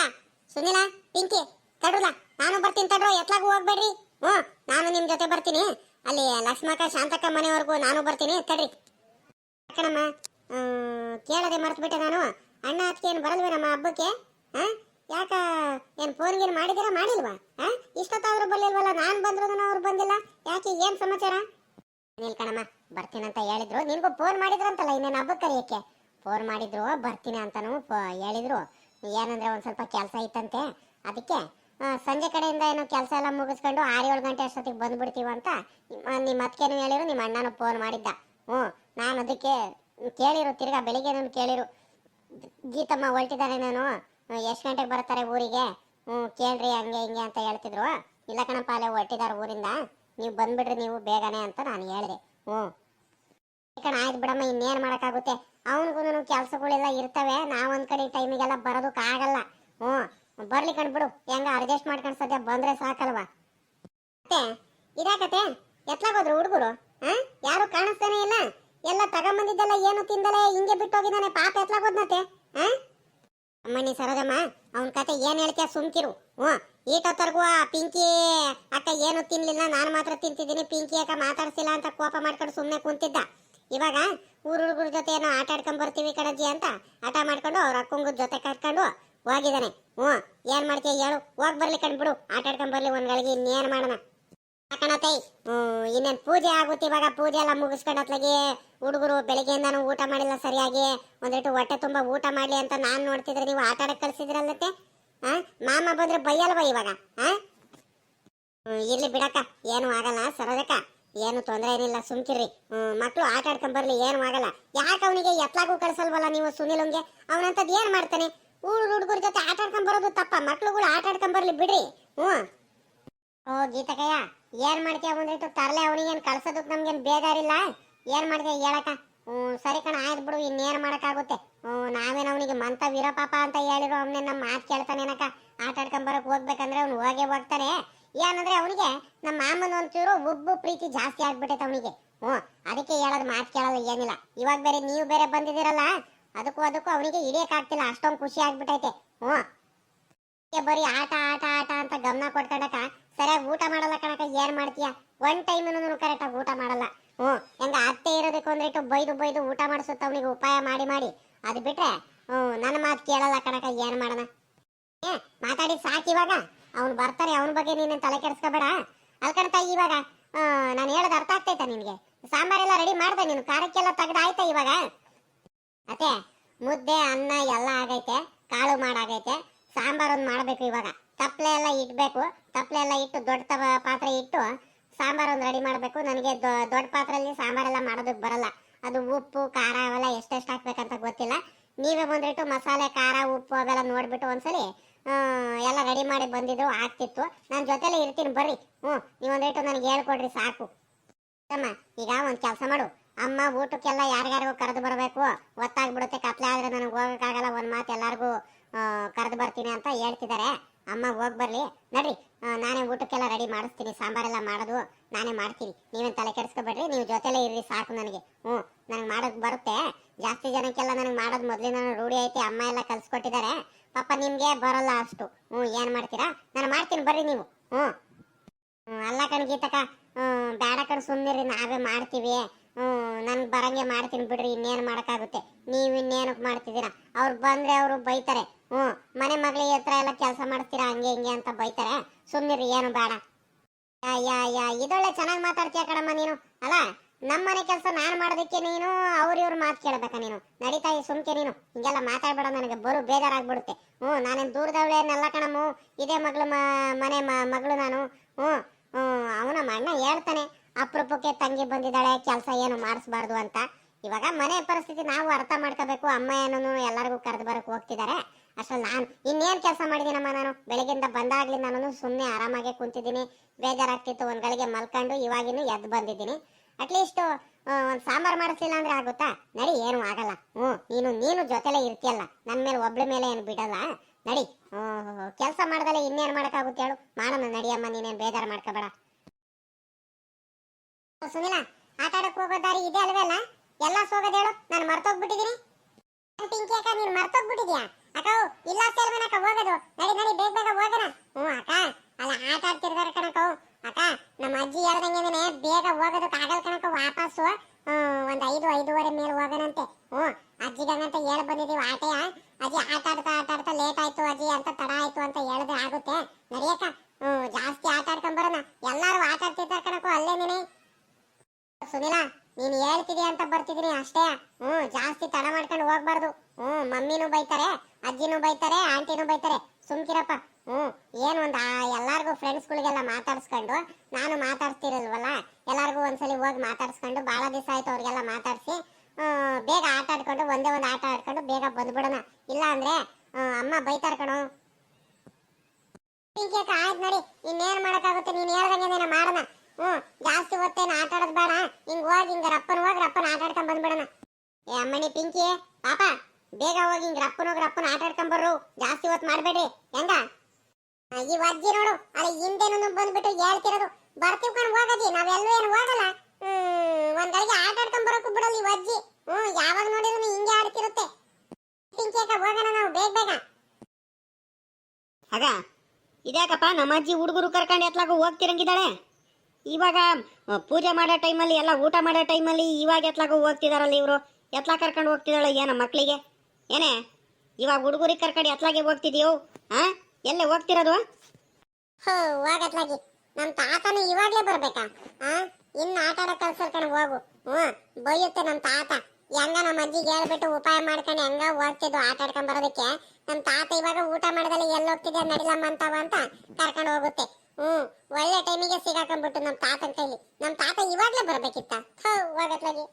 S1: ಸುನಿಲ ಪಿಂಕಿ ತಡ್ರಲ್ಲ ನಾನು ಬರ್ತೀನಿ ತಡ್ರು ಎತ್ಲಾಗೂ ಹೋಗ್ಬೇಡ್ರಿ. ಹ್ಮ್ ನಾನು ನಿಮ್ಮ ಜೊತೆ ಬರ್ತೀನಿ. ಅಲ್ಲಿ ಲಕ್ಷ್ಮಕ್ಕ ಶಾಂತಕ್ಕ ಮನೆವರೆಗೂ ನಾನು ಬರ್ತೀನಿ. ತಡ್ರಿ. ಕಣಮ್ಮ ಹ್ಮ್, ಕೇಳದೆ ಮರ್ತ್ಬಿಟ್ಟೆ ನಾನು. ಅಣ್ಣ ಅದಕ್ಕೆ ಏನು ಬರಲ್ವೇ ನಮ್ಮ ಹಬ್ಬಕ್ಕೆ? ಹಾ? ಏನು ಫೋನ್ ಗೀನ್ ಮಾಡಿದಿರಾ? ಮಾಡಿಲ್ವಾ? ಹಾ ಇಷ್ಟೊತ್ತಾದ್ರೂ ಬರ್ಲಿಲ್ವಲ್ಲ? ನಾನು ಬಂದ್ರೂ ಅವ್ರು ಬಂದಿಲ್ಲ. ಯಾಕೆ ಏನು ಸಮಾಚಾರ? ಅನಿಲ್ ಕಣಮ್ಮ ಅಂತ ಹೇಳಿದ್ರು. ನಿನಗೂ ಫೋನ್ ಮಾಡಿದ್ರು ಅಂತಲ್ಲ ಇನ್ನೇನು ಹಬ್ಬ ಕರೆಯೋಕ್ಕೆ? ಫೋನ್ ಮಾಡಿದ್ರು, ಬರ್ತೀನಿ ಅಂತನೂ ಹೇಳಿದ್ರು. ಏನಂದ್ರೆ ಒಂದು ಸ್ವಲ್ಪ ಕೆಲಸ ಇತ್ತಂತೆ. ಅದಕ್ಕೆ ಸಂಜೆ ಕಡೆಯಿಂದ ಏನೋ ಕೆಲಸ ಎಲ್ಲ ಮುಗಿಸ್ಕೊಂಡು ಆರು ಏಳು ಗಂಟೆ ಅಷ್ಟೊತ್ತಿಗೆ ಬಂದ್ಬಿಡ್ತೀವಿ ಅಂತ ನಿಮ್ಮ ಅತ್ತಿಗೆನೂ ಹೇಳಿರು, ನಿಮ್ಮ ಅಣ್ಣನೂ ಫೋನ್ ಮಾಡಿದ್ದ. ಹ್ಞೂ, ನಾನು ಅದಕ್ಕೆ ಕೇಳಿರು, ತಿರ್ಗಾ ಬೆಳಿಗ್ಗೆ ನಾನು ಕೇಳಿರು. ಗೀತಮ್ಮ ಹೊಲ್ಟಿದ್ದಾರೆ ನಾನು. ಎಷ್ಟು ಗಂಟೆಗೆ ಬರ್ತಾರೆ ಊರಿಗೆ? ಹ್ಞೂ, ಕೇಳ್ರಿ, ಹಂಗೆ, ಹಿಂಗೆ ಅಂತ ಹೇಳ್ತಿದ್ರು. ಇಲ್ಲ ಕಣಪ್ಪ, ಅಲ್ಲೇ ಹೊರಟಿದ್ದಾರೆ ಊರಿಂದ. ನೀವು ಬಂದ್ಬಿಡ್ರಿ, ನೀವು ಬೇಗನೆ ಅಂತ ನಾನು ಹೇಳಿದೆ. ಹ್ಞೂ. ಕಣ, ಆಯ್ತು ಬಿಡಮ್ಮ, ಇನ್ನೇನು ಮಾಡೋಕ್ಕಾಗುತ್ತೆ? ಅವನಿಗೂ ಕೆಲಸಗಳೆಲ್ಲ, ಇರ್ತವೆ. ನಾವೊಂದು ಕಡೆ ಟೈಮಿಗೆಲ್ಲ ಬರೋದಕ್ಕಾಗಲ್ಲ ಹ್ಞೂ. ಬರ್ಲಿ ಕಣ್ಬಿಡು ಹೆಂಗ ಅಡ್ಜಸ್ಟ್ ಮಾಡ್ಕೊಂಡು ಸದ್ಯ ಬಂದ್ರೆ ಸಾಕಲ್ವಾ? ಮತ್ತೆ ಇದಾಕತೆ ಎತ್ಲಾಗೋದ್ರು ಹುಡುಗರು? ಹಾಂ? ಯಾರು ಕಾಣಿಸ್ತಾನೆ ಇಲ್ಲ? ಎಲ್ಲ ತಗೊಂಬಂದಿದ್ದೆಲ್ಲ ಏನು ತಿಂದಲೇ, ಹಿಂಗೆ ಬಿಟ್ಟು ಹೋಗಿದ್ದಾನೆ ಪಾಪ ಎತ್ಲಾಗೋದ್ನತ್ತೆ ಹಾ? ಅಮ್ಮಣ್ಣಿ ಸರೋಜಮ್ಮ, ಅವನ ಕತೆ ಏನ್ ಹೇಳ್ತೀಯ ಸುಮ್ಕಿರು. ಹ್ಞೂ ಈಟ ಆ ಪಿಂಕಿ ಅಕ್ಕ ಏನು ತಿನ್ಲಿಲ್ಲ, ನಾನು ಮಾತ್ರ ತಿಂತಿದ್ದೀನಿ, ಪಿಂಕಿ ಅಕ್ಕ ಮಾತಾಡ್ಸಿಲ್ಲ ಅಂತ ಕೋಪ ಮಾಡ್ಕೊಂಡು ಸುಮ್ಮನೆ ಕುಂತಿದ್ದ. ಇವಾಗ ಊರ್ ಹುಡುಗರ ಜೊತೆ ಏನೋ ಆಟ ಆಡ್ಕೊಂಡ್ ಬರ್ತೀವಿ ಕಣಜ್ಜಿ ಅಂತ, ಆಟ ಮಾಡ್ಕೊಂಡು ಅವ್ರ ಅಕ್ಕಂಗ ಜೊತೆ ಕರ್ಕೊಂಡು ಹೋಗಿದ್ದಾನೆ. ಹ್ಞೂ, ಏನ್ ಮಾಡ್ತೀಯ ಹೇಳು, ಹೋಗ್ ಬರ್ಲಿ ಕಂಡ್ಬಿಡು ಆಟ ಆಡ್ಕೊಂಡ್ ಬರ್ಲಿ ಒಂದ್ ಗಳಿಗೆ, ಇನ್ನೇನ್ ಮಾಡೋಣ. ಕಣತೈ ಇನ್ನೇನು ಪೂಜೆ ಆಗುತ್ತೆ ಇವಾಗ. ಪೂಜೆ ಎಲ್ಲ ಮುಗಿಸ್ಕೊಂಡತ್ಲಾಗಿ ಹುಡುಗರು ಬೆಳಿಗ್ಗೆಯಿಂದಾನು ಊಟ ಮಾಡಿಲ್ಲ ಸರಿಯಾಗಿ. ಒಂದಿಟ್ಟು ಹೊಟ್ಟೆ ತುಂಬಾ ಊಟ ಮಾಡ್ಲಿ ಅಂತ ನಾನು ನೋಡ್ತಿದ್ರೆ ನೀವು ಆಟ ಆಡಕ್ಕೆ ಕಳಿಸಿದ್ರಲ್ಲತ್ತೆ ಆ, ಮಾಮ ಬಂದ್ರೆ ಬೈಯಲ್ವ ಇವಾಗ? ಇಲ್ಲಿ ಇರ್ಲಿ ಬಿಡಕ್ಕ, ಏನು ಆಗಲ್ಲ ಸರೋದಕ್ಕ ಏನು ತೊಂದರೆ ಏನಿಲ್ಲ, ಸುಮ್ಕಿರ್ರಿ. ಹ್ಞೂ ಮಕ್ಳು ಆಟ ಆಡ್ಕೊಂಡ್ ಬರ್ಲಿ, ಏನು ಆಗಲ್ಲ. ಯಾಕೆ ಅವನಿಗೆ ಎತ್ಲಾಗೂ ಕಳ್ಸಲ್ವಲ್ಲ ನೀವು ಸುನಿಲಂಗೆ ಅವನಂತದ್ ಏನು ಮಾಡ್ತಾನೆ? ಊರು ಹುಡುಗರ ಜೊತೆ ಆಟ ಬರೋದು ತಪ್ಪ, ಮಕ್ಳುಗಳು ಆಟ ಆಡ್ಕೊಂಡ್ ಬರ್ಲಿ ಬಿಡ್ರಿ. ಹ್ಮ್. ಓ ಗೀತಕಯ್ಯ ಏನ್ ಮಾಡ್ತೀಯ ಒಂದಿಟ್ಟು ತರಲೆ ಅವನಿಗೇನ್ ಕಳ್ಸೋದಕ್ ನಮ್ಗೇನ್ ಬೇಜಾರಿಲ್ಲ? ಏನ್ ಮಾಡ್ತೀಯ ಹೇಳಕ ಹ್ಮ್ ಸರಿ ಕಣ, ಆಯ್ತು ಬಿಡು, ಇನ್ನೇನ್ ಮಾಡಕ್ಕಾಗುತ್ತೆ? ಹ್ಮ್ ನಾವೇನ್ ಅವನಿಗೆ ಮಂತ ವೀರಪಾಪ ಅಂತ ಹೇಳಿರೋ ಅವನೇ ನಮ್ಮ ಮಾತು ಕೇಳ್ತಾನೇನಕ ಆಟ ಆಡ್ಕೊಂಡ್ ಬರಕ್ ಹೋಗ್ಬೇಕಂದ್ರೆ ಅವ್ನು ಹೋಗೇ ಹೋಗ್ತಾನೆ. ಏನಂದ್ರೆ ಅವನಿಗೆ ನಮ್ಮ ಮಾಮನ ಒಂಚೂರು ಉಬ್ಬು ಪ್ರೀತಿ ಜಾಸ್ತಿ ಆಗ್ಬಿಟ್ಟೈತೆ ಅವನಿಗೆ. ಹ್ಞೂ, ಅದಕ್ಕೆ ಹೇಳೋದು ಮಾತು ಕೇಳಲ್ಲ ಏನಿಲ್ಲ. ಇವಾಗ ಬೇರೆ ನೀವು ಬೇರೆ ಬಂದಿದ್ದೀರಲ್ಲ, ಅದಕ್ಕೂ ಅದಕ್ಕೂ ಅವನಿಗೆ ಹಿಡಿಯಕ್ಕಾಗ್ತಿಲ್ಲ, ಅಷ್ಟೊಂದು ಖುಷಿ ಆಗ್ಬಿಟ್ಟೈತೆ. ಹ್ಞೂ ಬರೀ ಆಟ ಆಟ ಆಟ ಅಂತ ಗಮನ ಕೊಟ್ಕೊಂಡಕ ಸರಿಯಾಗಿ ಊಟ ಮಾಡಲ್ಲ ಕಣಕ ಏನ್ ಮಾಡ್ತೀಯ? ಒನ್ ಟೈಮ್ ಕರೆಕ್ಟಾಗಿ ಊಟ ಮಾಡಲ್ಲ. ಹ್ಞೂ, ಹೆಂಗ ಅತ್ತೆ ಇರೋದಕ್ಕೆ ಒಂದಿಟ್ಟು ಬೈದು ಬೈದು ಊಟ ಮಾಡಿಸುತ್ತ ಅವನಿಗೆ ಉಪಾಯ ಮಾಡಿ ಮಾಡಿ. ಅದು ಬಿಟ್ರೆ, ಹ್ಞೂ, ನನ್ನ ಮಾತು ಕೇಳಲ್ಲ ಕಣಕ ಏನ್ ಮಾಡೋಣ ಏ, ಮಾತಾಡಿ ಸಾಕು ಇವಾಗ. ಅವ್ನು ಬರ್ತಾರೆ, ಅವನ ಬಗ್ಗೆ ನೀನು ತಲೆ ಕೆಡಿಸ್ಕೋಬೇಡ. ಅಲ್ಕಣ್ತಾ ಇವಾಗ ನಾನು ಹೇಳೋದು ಅರ್ಥ ಆಗ್ತೈತಾ ನಿನಗೆ? ಸಾಂಬಾರೆಲ್ಲ ರೆಡಿ ಮಾಡ್ದೆ ನೀನು? ಖಾರಕ್ಕೆಲ್ಲ ತೆಗ್ದು ಆಯ್ತಾ ಇವಾಗ? ಅತ್ತೆ, ಮುದ್ದೆ, ಅನ್ನ ಎಲ್ಲ ಆಗೈತೆ. ಕಾಳು ಮಾಡಾಗೈತೆ ಸಾಂಬಾರ್ ಒಂದು ಮಾಡಬೇಕು ಇವಾಗ. ತಪ್ಪಲೆ ಎಲ್ಲ ಇಡಬೇಕು. ತಪ್ಪಲೆ ಎಲ್ಲ ಇಟ್ಟು ದೊಡ್ಡ ತವ- ಪಾತ್ರೆ ಇಟ್ಟು ಸಾಂಬಾರ್ ಒಂದು ರೆಡಿ ಮಾಡಬೇಕು. ನನಗೆ ದೊಡ್ಡ ಪಾತ್ರೆಯಲ್ಲಿ ಸಾಂಬಾರೆಲ್ಲ ಮಾಡೋದಕ್ಕೆ ಬರಲ್ಲ. ಅದು ಉಪ್ಪು, ಖಾರ ಅವೆಲ್ಲ ಎಷ್ಟೆಷ್ಟು ಹಾಕ್ಬೇಕಂತ ಗೊತ್ತಿಲ್ಲ. ನೀವೇ ಬಂದ್ಬಿಟ್ಟು ಮಸಾಲೆ, ಖಾರ, ಉಪ್ಪು ಅವೆಲ್ಲ ನೋಡಿಬಿಟ್ಟು ಒಂದ್ಸಲಿ ಎಲ್ಲ ರೆಡಿ ಮಾಡಿ ಬಂದಿದ್ದು ಆಗ್ತಿತ್ತು. ನಾನು ಜೊತೆಲೇ ಇರ್ತೀನಿ, ಬರ್ರಿ. ಹ್ಞೂ ನೀವು ಒಂದಿಟ್ಟು ನನಗೆ ಹೇಳ್ಕೊಡ್ರಿ, ಸಾಕು. ಅಮ್ಮ ಈಗ ಒಂದು ಕೆಲಸ ಮಾಡು. ಅಮ್ಮ ಊಟಕ್ಕೆಲ್ಲ ಯಾರಿಗಾರಿಗೂ ಕರೆದು ಬರಬೇಕು. ಒತ್ತಾಗ್ಬಿಡುತ್ತೆ, ಕತ್ಲೆ ಆದ್ರೆ ನನಗೆ ಹೋಗೋಕ್ಕಾಗಲ್ಲ. ಒಂದು ಮಾತು ಎಲ್ಲರಿಗೂ ಕರೆದು ಬರ್ತೀನಿ ಅಂತ ಹೇಳ್ತಿದ್ದಾರೆ. ಅಮ್ಮ ಹೋಗಿ ಬರಲಿ. ನಡ್ರಿ. ನಾನೇ ಊಟಕ್ಕೆಲ್ಲ ರೆಡಿ ಮಾಡಿಸ್ತೀನಿ. ಸಾಂಬಾರೆಲ್ಲ ಮಾಡೋದು ನಾನೇ ಮಾಡ್ತೀನಿ. ನೀವೇನು ತಲೆ ಕೆಡಿಸ್ಕೊಬೇಡ್ರಿ ನೀವು ಜೊತೆಲೇ ಇರ್ರಿ ಸಾಕು ನನಗೆ. ಹ್ಞೂ ನನಗೆ ಮಾಡೋಕೆ ಬರುತ್ತೆ. ಜಾಸ್ತಿ ಜನಕ್ಕೆಲ್ಲ ನನಗೆ ಮಾಡೋದು ಮೊದಲಿನ ರೂಢಿ ಐತಿ. ಅಮ್ಮ ಎಲ್ಲ ಕಲಿಸ್ಕೊಟ್ಟಿದ್ದಾರೆ. ಪಾಪ ನಿಮಗೆ ಬರಲ್ಲ ಅಷ್ಟು. ಹ್ಞೂ ಏನು ಮಾಡ್ತೀರಾ? ನಾನು ಮಾಡ್ತೀನಿ ಬರ್ರಿ ನೀವು. ಹ್ಞೂ. ಅಲ್ಲ ಕಣ್ ಗೀತಕ್ಕ. ಹ್ಮ್, ಬೇಡ ಕಣ್ ಸುಮ್ಮನಿರಿ ನಾವೇ ಮಾಡ್ತೀವಿ. ನನ್ಗೆ ಬರಂಗೆ ಮಾಡ್ತೀನಿ ಬಿಡ್ರಿ, ಇನ್ನೇನು ಮಾಡೋಕ್ಕಾಗುತ್ತೆ. ನೀವು ಇನ್ನೇನಕ್ಕೆ ಮಾಡ್ತಿದ್ದೀರಾ? ಅವ್ರು ಬಂದರೆ ಅವರು ಬೈತಾರೆ. ಹ್ಞೂ ಮನೆ ಮಗಳಿಗೆ ಹತ್ರ ಎಲ್ಲ ಕೆಲಸ ಮಾಡ್ತೀರಾ ಹಂಗೆ ಹಿಂಗೆ ಅಂತ ಬೈತಾರೆ. ಸುಮ್ಮನಿರಿ ಏನು ಬೇಡ. ಯಾ ಯಾ ಇದೊಳ್ಳೆ ಚೆನ್ನಾಗಿ ಮಾತಾಡ್ತೀಯ ಕಣಮ್ಮ ನೀನು? ಅಲ್ಲ ನಮ್ಮನೆ ಕೆಲಸ ನಾನು ಮಾಡೋದಕ್ಕೆ ನೀನು, ಅವ್ರ ಇವ್ರ ಮಾತು ಕೇಳಬೇಕಾ ನೀನು? ನಡೀತಾ ಈ ಸುಮ್ಕೆ ನೀನು? ಹಿಂಗೆಲ್ಲ ಮಾತಾಡ್ಬೇಡ ನನಗೆ, ಬರು, ಬೇಜಾರಾಗ್ಬಿಡುತ್ತೆ. ಹ್ಞೂ ನಾನೇನು ದೂರದವಳೇನಲ್ಲ ಕಣಮ್ಮ. ಇದೇ ಮಗಳು ಮನೆ ಮಗಳು ನಾನು. ಹ್ಞೂ ಹ್ಞೂ ಅವನ ಅಣ್ಣ ಹೇಳ್ತಾನೆ. ಅಪರೂಪಕ್ಕೆ ತಂಗಿ ಬಂದಿದ್ದಾಳೆ, ಕೆಲಸ ಏನು ಮಾಡಿಸ್ಬಾರ್ದು ಅಂತ. ಇವಾಗ ಮನೆ ಪರಿಸ್ಥಿತಿ ನಾವು ಅರ್ಥ ಮಾಡ್ಕೋಬೇಕು. ಅಮ್ಮ ಏನೂ ಎಲ್ಲರಿಗೂ ಕರೆದು ಬರಕ್ಕೆ ಹೋಗ್ತಿದ್ದಾರೆ ಅಷ್ಟೇ ನಾನು ಇನ್ನೇನು ಕೆಲಸ ಮಾಡಿದ್ದೀನಮ್ಮ ನಾನು? ಬೆಳಗ್ಗಿಂದ ಬಂದಾಗ್ಲಿ ನಾನು ಸುಮ್ಮನೆ ಆರಾಮಾಗಿ ಕುಂತಿದ್ದೀನಿ. ಬೇಜಾರಾಗ್ತಿತ್ತು, ಒಂದು ಗಳಿಗೆ ಮಲ್ಕೊಂಡು ಇವಾಗಿನೂ ಎದ್ದು ಬಂದಿದ್ದೀನಿ. ಅಟ್ಲೀಸ್ಟ್ ಒಂದು ಸಾಂಬಾರು ಮಾಡಿಸ್ಲಿಲ್ಲ ಅಂದ್ರೆ ಆಗುತ್ತಾ? ನಡಿ, ಏನು ಆಗಲ್ಲ. ಹ್ಞೂ, ನೀನು ನೀನು ಜೊತೆಲೇ ಇರ್ತೀಯಲ್ಲ. ನನ್ನ ಮೇಲೆ, ಒಬ್ಳ ಮೇಲೆ ಏನು ಬಿಡಲ್ಲ. ನಡಿ. ಕೆಲಸ ಮಾಡ್ದಲೆ ಇನ್ನೇನು ಮಾಡೋಕ್ಕಾಗುತ್ತೆ ಹೇಳು. ಮಾಡೋಣ ನಡಿಯಮ್ಮ ನೀನೇನು ಬೇಜಾರು ಮಾಡ್ಕೋಬೇಡ. ಸುನಿಲ, ಆಟ ಆಡಕ್ ಹೋಗೋ ದಾರಿ ಇದೆ ಅಲ್ವಲ್ಲ ಎಲ್ಲ ಸೋಗದ ಹೇಳು, ನಾನು ಮರ್ತೋಗ್ಬಿಟ್ಟಿದ್ದೀನಿ ಪಿಂಕಿ ಅಕ್ಕ, ನೀನು ಮರ್ತೋಗ್ಬಿಟ್ಟಿದ್ಯಾ? ಅಕ್ಕ ಇಲ್ಲ ಸೆಲ್ವನ್ ಅಕ್ಕ, ಹೋಗೋದು. ನಡಿ ನಡಿ, ಬೇಗ ಬೇಗ ಹೋಗೋಣ. ಹ್ಞೂ, ಅಕ್ಕ, ಅಲ್ಲ, ಆಟ ಆಡ್ತಿರ್ತಾರ ಕಣಕ್ಕ ಅಕ್ಕ, ನಮ್ಮ ಅಜ್ಜಿ ಹೇಳ್ದಂಗೆ ಬೇಗ ಹೋಗೋದಕ್ಕೆ ಆಗಲ್ಲ ಕಣಕ್ಕ, ವಾಪಸ್ಸು. ಒಂದು ಐದು, ಐದೂವರೆ ಮೇಲೆ ಹೋಗೋಣಂತೆ. ಹ್ಞೂ ಅಜ್ಜಿಗಂಗಂತ ಹೇಳಿ ಬಂದಿದ್ದೀವಿ ಆಟೆಯ. ಅಜ್ಜಿ ಆಟ ಆಡ್ತಾ ಆಟ ಆಡ್ತಾ ಲೇಟ್ ಆಯ್ತು, ಅಜ್ಜಿ, ಅಂತ ತಡ ಆಯ್ತು ಅಂತ ಹೇಳಿದ್ರೆ ಆಗುತ್ತೆ. ನಡಿಯಕ್ಕ ಹ್ಞೂ ಜಾಸ್ತಿ ಆಟ ಆಡ್ಕೊಂಡ್ ಬರೋಣ ಎಲ್ಲಾರು ಆಟ ಆಡ್ತಿರ್ತಾರೆ ಕಣಕ್ಕೋ ಅಲ್ಲೇ ನೀನೆ ಸುನಿಲ ನೀನ್ ಹೇಳ್ತಿದ್ಯಾ ಅಂತ ಬರ್ತಿದೀನಿ ಅಷ್ಟೇ ಹ್ಮ್ ಜಾಸ್ತಿ ತಡ ಮಾಡ್ಕೊಂಡು ಹೋಗ್ಬಾರ್ದು ಹ್ಮ್ ಮಮ್ಮಿನೂ ಬೈತಾರೆ ಅಜ್ಜಿನೂ ಬೈತಾರೆ ಆಂಟಿನೂ ಬೈತಾರೆ ಸುಮ್ಕಿರಪ್ಪ ಹ್ಮ್ ಏನ್ ಒಂದ್ ಆ- ಎಲ್ಲಾರ್ಗೂ ಫ್ರೆಂಡ್ಸ್ಗಳಿಗೆಲ್ಲ ಮಾತಾಡ್ಸ್ಕೊಂಡು ನಾನು ಮಾತಾಡ್ತಿರಲ್ವಲ್ಲ ಎಲ್ಲಾರ್ಗೂ ಒಂದ್ಸಲಿ ಹೋಗಿ ಮಾತಾಡ್ಸ್ಕೊಂಡು ಬಹಳ ದಿವಸ ಆಯ್ತು ಅವ್ರಿಗೆಲ್ಲ ಮಾತಾಡ್ಸಿ ಹ್ಮ್, ಬೇಗ ಆಟ ಆಡ್ಕೊಂಡು ಒಂದೇ ಒಂದು ಆಟ ಆಡ್ಕೊಂಡು ಬೇಗ ಬಂದ್ಬಿಡೋಣ ಇಲ್ಲ ಅಂದ್ರೆ ಹ್ಮ್, ಅಮ್ಮ ಬೈತಾರ ಕಣೋ ಪಿಂಕಿ ಅಕ್ಕ ಆಯ್ತು ನೋಡಿ ಇನ್ನೇನ್ ಮಾಡಕ್ಕಾಗುತ್ತೆ ನೀನ್ ಹೇಳ್ದಂಗೆ ಮಾಡೋಣ ಹ್ಮ್ ಜಾಸ್ತಿ ಹೊತ್ತೇನು ಆಟ ಆಡೋದ್ ಬೇಡ ಹಿಂಗ್ ಹೋಗಿ ಹಿಂಗ ರಪ್ಪನ ಹೋಗಿ ರಪ್ಪನ ಆಟ ಆಡ್ಕೊಂಡ್ ಬಂದ್ಬಿಡೋಣ ಏ ಅಮ್ಮನಿ ಪಿಂಕಿ, ಪಾಪ, ಬೇಗ ಹೋಗಿ ಹಿಂಗ್ ರಪ್ಪನ ಹೋಗಿ ರಪ್ಪನ ಆಟ ಆಡ್ಕೊಂಡ್ ಬರ್ರು. ಜಾಸ್ತಿ ಹೊತ್ತು ಮಾಡ್ಬೇಡ್ರಿ ಹೆಂಗ? ಈ ಅಜ್ಜಿ ನೋಡು, ಅಲ್ಲಿ ಹಿಂದೆನೂ ಬಂದ್ಬಿಟ್ಟು ಹೇಳ್ತಿರೋದು. ಬರ್ತೀವಿ ಕಣ್, ಹೋಗದಿ. ನಾವೆಲ್ಲೂ ಏನು ಹೋಗಲ್ಲ. ಹ್ಮ್, ಒಂದ್ ಗಳಿಗೆ ಆಟ ಆಡ್ಕೊಂಡ್ ಬರೋಕು ಬಿಡಲ್ಲ ಈ ಅಜ್ಜಿ. ಹ್ಮ್, ಯಾವಾಗ ನೋಡಿದ್ರು ಹಿಂಗೆ ಆಡ್ತಿರುತ್ತೆ. ಪಿಂಕಿ ಅಕ್ಕ, ಹೋಗೋಣ ನಾವು, ಬೇಗ ಬೇಗ.
S2: ಅದ, ಇದ್ಯಾಕಪ್ಪ ನಮ್ಮ ಅಜ್ಜಿ ಹುಡುಗರು ಕರ್ಕೊಂಡು ಎತ್ಲಾಗ ಹೋಗ್ತಿರಂಗಿದ್ದಾಳೆ? ಇವಾಗ ಪೂಜೆ ಮಾಡೋ ಟೈಮಲ್ಲಿ, ಎಲ್ಲ ಊಟ ಮಾಡೋ ಟೈಮಲ್ಲಿ ಇವಾಗ ಎತ್ಲಾಗ ಹೋಗ್ತಿದಾರಲ್ಲ ಇವರು? ಎತ್ಲಾ ಕರ್ಕೊಂಡು ಹೋಗ್ತಿದ್ದಾಳೆ ಏನೋ ಮಕ್ಕಳಿಗೆ ಏನೇ? ಇವಾಗ ಹುಡುಗರಿಗೆ ಕರ್ಕೊಂಡು ಎತ್ಲಾಗೆ ಹೋಗ್ತಿದ್ಯೋ? ಹಾ ಎಲ್ಲೇ ಹೋಗ್ತಿರೋದು?
S1: ಹೋ ಹೋಗತ್ಲಾಗಿ ನಮ್ಮ ತಾತನ ಇವಾಗ್ಲೇ ಬರ್ಬೇಕಾ? ಹಾ ಇನ್ನು ಆಟ ಆಡೋ ಹೋಗು. ಹ್ಞೂ, ಬೈಯುತ್ತೆ ನಮ್ಮ ತಾತ. ಹೆಂಗ ನಮ್ಮ ಅಜ್ಜಿಗೆ ಹೇಳ್ಬಿಟ್ಟು ಉಪಾಯ ಮಾಡ್ಕೊಂಡು ಹೆಂಗ ಹೋಗ್ತಿದ್ದು ಆಟ ಆಡ್ಕೊಂಡ್ ಬರೋದಕ್ಕೆ? ನಮ್ಮ ತಾತ ಇವಾಗ ಊಟ ಮಾಡ್ದಲ್ಲಿ ಎಲ್ಲಿ ಹೋಗ್ತಿದ್ದೆ ನಡಿಲಮ್ಮ ಅಂತಾವ ಅಂತ ಕರ್ಕೊಂಡು ಹೋಗುತ್ತೆ. ಹ್ಮ್ ಒಳ್ಳೆ ಟೈಮಿಗೆ ಸಿಗಾಕೊಂಡ್ಬಿಟ್ಟು ನಮ್ಮ ತಾತನ ಕೈಲಿ. ನಮ್ಮ ತಾತ ಇವಾಗ್ಲೇ ಬರ್ಬೇಕಿತ್ತ? ಹೋಗತ್ಲಾಗಿ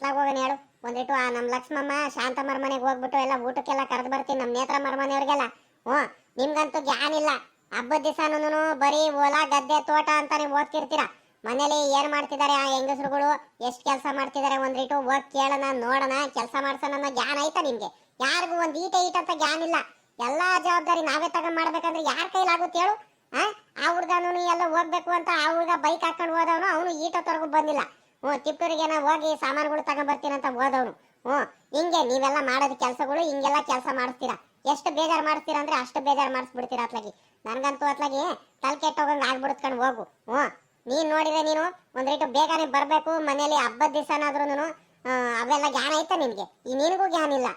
S1: ಹೋಗೋಣ ಹೇಳು. ಒಂದಿಟ್ಟು ಆ ನಮ್ಮ ಲಕ್ಷ್ಮಮ್ಮ, ಶಾಂತಮ್ಮರ ಮನೆಗೆ ಹೋಗ್ಬಿಟ್ಟು ಎಲ್ಲ ಊಟಕ್ಕೆಲ್ಲ ಕರೆದು ಬರ್ತೀನಿ ನಮ್ಮ ನೇತ್ರ ಮನೆಯವ್ರಿಗೆಲ್ಲ ಹ್ಞೂ, ನಿಮ್ಗಂತೂ ಜ್ಞಾನ ಇಲ್ಲ. ಹಬ್ಬದ ದಿವಸನೂ ಬರೀ ಹೊಲ, ಗದ್ದೆ, ತೋಟ ಅಂತಾನೆ ಓದ್ತಿರ್ತೀರ? ಮನೇಲಿ ಏನು ಮಾಡ್ತಿದ್ದಾರೆ ಆ ಹೆಂಗಸರುಗಳು? ಎಷ್ಟು ಕೆಲಸ ಮಾಡ್ತಿದ್ದಾರೆ ಒಂದಿಟ್ಟು ಹೋಗಿ ಕೇಳೋಣ, ನೋಡೋಣ, ಕೆಲಸ ಮಾಡ್ಸೋಣ ಅನ್ನೋ ಜ್ಞಾನ ಆಯ್ತಾ ನಿಮಗೆ? ಯಾರಿಗೂ ಒಂದು ಈಟ ಈಟ ಅಂತ ಜ್ಞಾನ ಇಲ್ಲ. ಎಲ್ಲಾ ಜವಾಬ್ದಾರಿ ನಾವೇ ತಗೊಂಡ್ ಮಾಡ್ಬೇಕಂದ್ರೆ ಯಾರ ಕೈಲಾಗುತ್ತೆ ಹೇಳು? ಆ? ಹುಡ್ಗನೂ ಎಲ್ಲ ಹೋಗ್ಬೇಕು ಅಂತ ಆ ಹುಡುಗ ಬೈಕ್ ಹಾಕೊಂಡು ಹೋದವನು, ಅವನು ಈಟ ಈಟೋವರೆಗೂ ಬಂದಿಲ್ಲ. ಹ್ಞೂ ನಾವು ಹೋಗಿ ಸಾಮಾನುಗಳು ಅಂತ ಹೋದವನು. ಹ್ಞೂ, ಹಿಂಗೆ ನೀವೆಲ್ಲ ಮಾಡೋದು ಕೆಲಸಗಳು, ಹಿಂಗೆಲ್ಲ ಕೆಲಸ ಮಾಡಿಸ್ತೀರಾ? ಎಷ್ಟು ಬೇಜಾರು ಮಾಡಿಸ್ತೀರಾ ಅಂದ್ರೆ ಅಷ್ಟು ಬೇಜಾರು ಮಾಡಿಸ್ಬಿಡ್ತೀರಾ ಅತ್ಲಾಗಿ? ನನ್ಗಂತೂ ಅತ್ಲಾಗಿ ತಲೆ ಕೆಟ್ಟೋಗಂಗೆ ಆಗ್ಬಿಡ್ತ್ಕೊಂಡು ಹೋಗು. ಹ್ಞೂ, ನೀನ್ ನೋಡಿದೆ ನೀನು ಒಂದ್ ಬೇಗನೆ ಬರಬೇಕು ಮನೇಲಿ ಹಬ್ಬದ ದಿವಸನಾದ್ರೂ ಅವೆಲ್ಲ ಜ್ಞಾನ ಐತಾ ನಿನ್ಗೆ? ಈ ನಿನಗೂ ಜ್ಞಾನ ಇಲ್ಲ.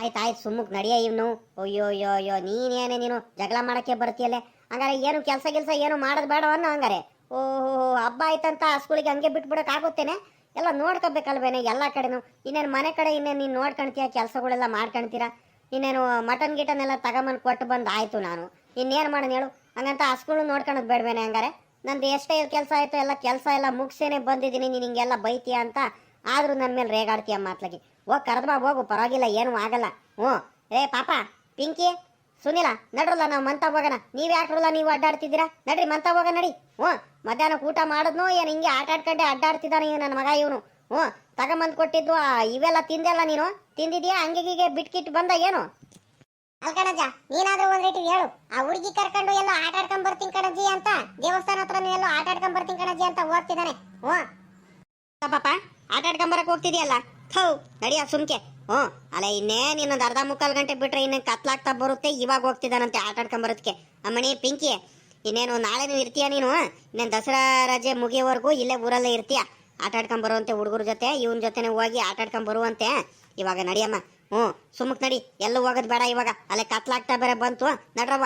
S2: ಆಯ್ತು ಆಯ್ತು ಸುಮ್ಮಕ್ಕೆ ನಡೆಯ ಇವನು. ಅಯ್ಯೋ ಅಯ್ಯೋ ಅಯ್ಯೋ ನೀನೇನೆ ನೀನು ಜಗಳ ಮಾಡಕ್ಕೆ ಬರ್ತೀಯಲ್ಲೇ? ಹಂಗಾರೆ ಏನು ಕೆಲಸ ಗಿಲ್ಸ ಏನು ಮಾಡೋದು ಬೇಡ ಅನ್ನೋ ಹಂಗಾರೆ? ಓಹೋ, ಹಬ್ಬ ಆಯ್ತಂತ, ಸ್ಕೂಲಿಗೆ ಹಂಗೆ ಬಿಟ್ಬಿಡಕ್ ಆಗುತ್ತೇನೆ? ಎಲ್ಲ ನೋಡ್ಕೋಬೇಕಲ್ವೇನೆ ಎಲ್ಲ ಕಡೆನು? ಇನ್ನೇನು ಮನೆ ಕಡೆ ಇನ್ನೇನು ನೀನು ನೋಡ್ಕೊಳ್ತೀಯ ಕೆಲಸಗಳೆಲ್ಲ ಮಾಡ್ಕೊಳ್ತೀರಾ ಇನ್ನೇನು, ಮಟನ್ ಗಿಟನ್ ಎಲ್ಲ ತಗೊಂಬಂದು ಕೊಟ್ಟು ಬಂದು ಆಯ್ತು ನಾನು. ಇನ್ನೇನು ಮಾಡೋಣ ಹೇಳು? ಹಂಗಂತ ಸ್ಕೂಲು ನೋಡ್ಕೊಳೋದು ಬೇಡವೇನೆ ಹಂಗಾರೆ? ನಂದು ಎಷ್ಟೇ ಕೆಲಸ ಆಯ್ತು ಎಲ್ಲ ಕೆಲಸ ಎಲ್ಲ ಮುಗಿಸೇನೆ ಬಂದಿದ್ದೀನಿ, ನೀನು ಹಿಂಗೆಲ್ಲ ಬೈತೀಯ ಅಂತ ಆದ್ರೂ ನನ್ನ ಮೇಲೆ ರೇಗಾಡ್ತೀಯ ಮಾತ್ಲಾಗಿ. ಹೋಗಿ ಕರೆದ್ಬಾ ಹೋಗು, ಪರವಾಗಿಲ್ಲ, ಏನೂ ಆಗಲ್ಲ. ಹ್ಞೂ. ಏ, ಪಾಪ, ಪಿಂಕಿ ಸುನಿಲ ನಡ್ರಲ್ಲ ನಾವು ಮಂತ ಹೋಗೋಣ. ನೀವು ಯಾಕ್ರಲ್ಲ ನೀವು ಅಡ್ಡಾಡ್ತಿದ್ದೀರಾ? ನಡ್ರಿ ಮಂತ ಹೋಗೋಣ ನಡಿ. ಹ್ಞೂ ಮಧ್ಯಾಹ್ನ ಊಟ ಮಾಡಿದ್ನು ಏನು ಹಿಂಗೆ ಆಟ ಆಡ್ಕೊಂಡೆ ಅಡ್ಡಾಡ್ತಿದ್ದಾನೆ ಇವ್ ನನ್ನ ಮಗ ಇವನು. ಹ್ಞೂ ತಗೊಂಬಂದು ಕೊಟ್ಟಿದ್ದು ಇವೆಲ್ಲ ತಿಂದೆಲ್ಲ ನೀನು? ತಿಂದಿದ್ಯಾ? ಹಂಗೆ ಹೀಗೆ ಬಿಟ್ಕಿಟ್ಟು ಬಂದ ಏನು?
S1: ಅಲ್ಕಣಜ್ಜ ನೀನಾದ್ರೂ ಒಂದ್ ರೀತಿ ಹೇಳು. ಆ ಹುಡುಗಿ ಕರ್ಕೊಂಡು ಎಲ್ಲ ಆಟ ಆಡ್ಕೊಂಡ್ ಬರ್ತೀನಿ ಕಣಜ್ಜಿ ಅಂತ ದೇವಸ್ಥಾನ ಹತ್ರ ಎಲ್ಲ ಆಟ ಆಡ್ಕೊಂಡ್ ಬರ್ತೀನಿ ಕಣಜ್ಜಿ ಅಂತ ಹೋಗ್ತಿದ್ದಾನೆ ಹ್ಞೂ.
S2: ಪಾಪ ಆಟ ಆಡ್ಕೊಂಬರಕ್ಕೆ ಹೋಗ್ತಿದ್ಯಲ್ಲ? ಥೌ, ನಡಿಯ, ಸುಮ್ಕೆ. ಹ್ಞೂ ಅಲ್ಲ ಇನ್ನೇನು ಇನ್ನೊಂದು ಅರ್ಧ ಮುಕ್ಕಾಲು ಗಂಟೆ ಬಿಟ್ರೆ ಇನ್ನೇನು ಕತ್ಲಾಗ್ತಾ ಬರುತ್ತೆ? ಇವಾಗ ಹೋಗ್ತಿದ್ದಾನಂತೆ ಆಟ ಆಡ್ಕೊಂಬರೋದಕ್ಕೆ ಅಮ್ಮಣಿ, ಪಿಂಕಿ, ಇನ್ನೇನು ನಾಳೆ ನೀವು ಇರ್ತೀಯ ನೀನು? ಇನ್ನೇನು ದಸರಾ ರಜೆ ಮುಗಿಯೋವರೆಗೂ ಇಲ್ಲೇ ಊರಲ್ಲೇ ಇರ್ತೀಯ? ಆಟ ಆಡ್ಕೊಂಬರುವಂತೆ ಹುಡುಗರ ಜೊತೆ, ಇವನ ಜೊತೆನೇ ಹೋಗಿ ಆಟ ಆಡ್ಕೊಂಬರುವಂತೆ. ಇವಾಗ ನಡಿಯಮ್ಮ. ಹ್ಞೂ ಸುಮ್ಮಕ್ಕೆ ನಡಿ, ಎಲ್ಲೂ ಹೋಗೋದು ಬೇಡ ಇವಾಗ. ಅಲ್ಲೇ ಕತ್ಲಾಗ್ತಾ ಬೇರೆ ಬಂತು. ನಡ್ರವ್ವ.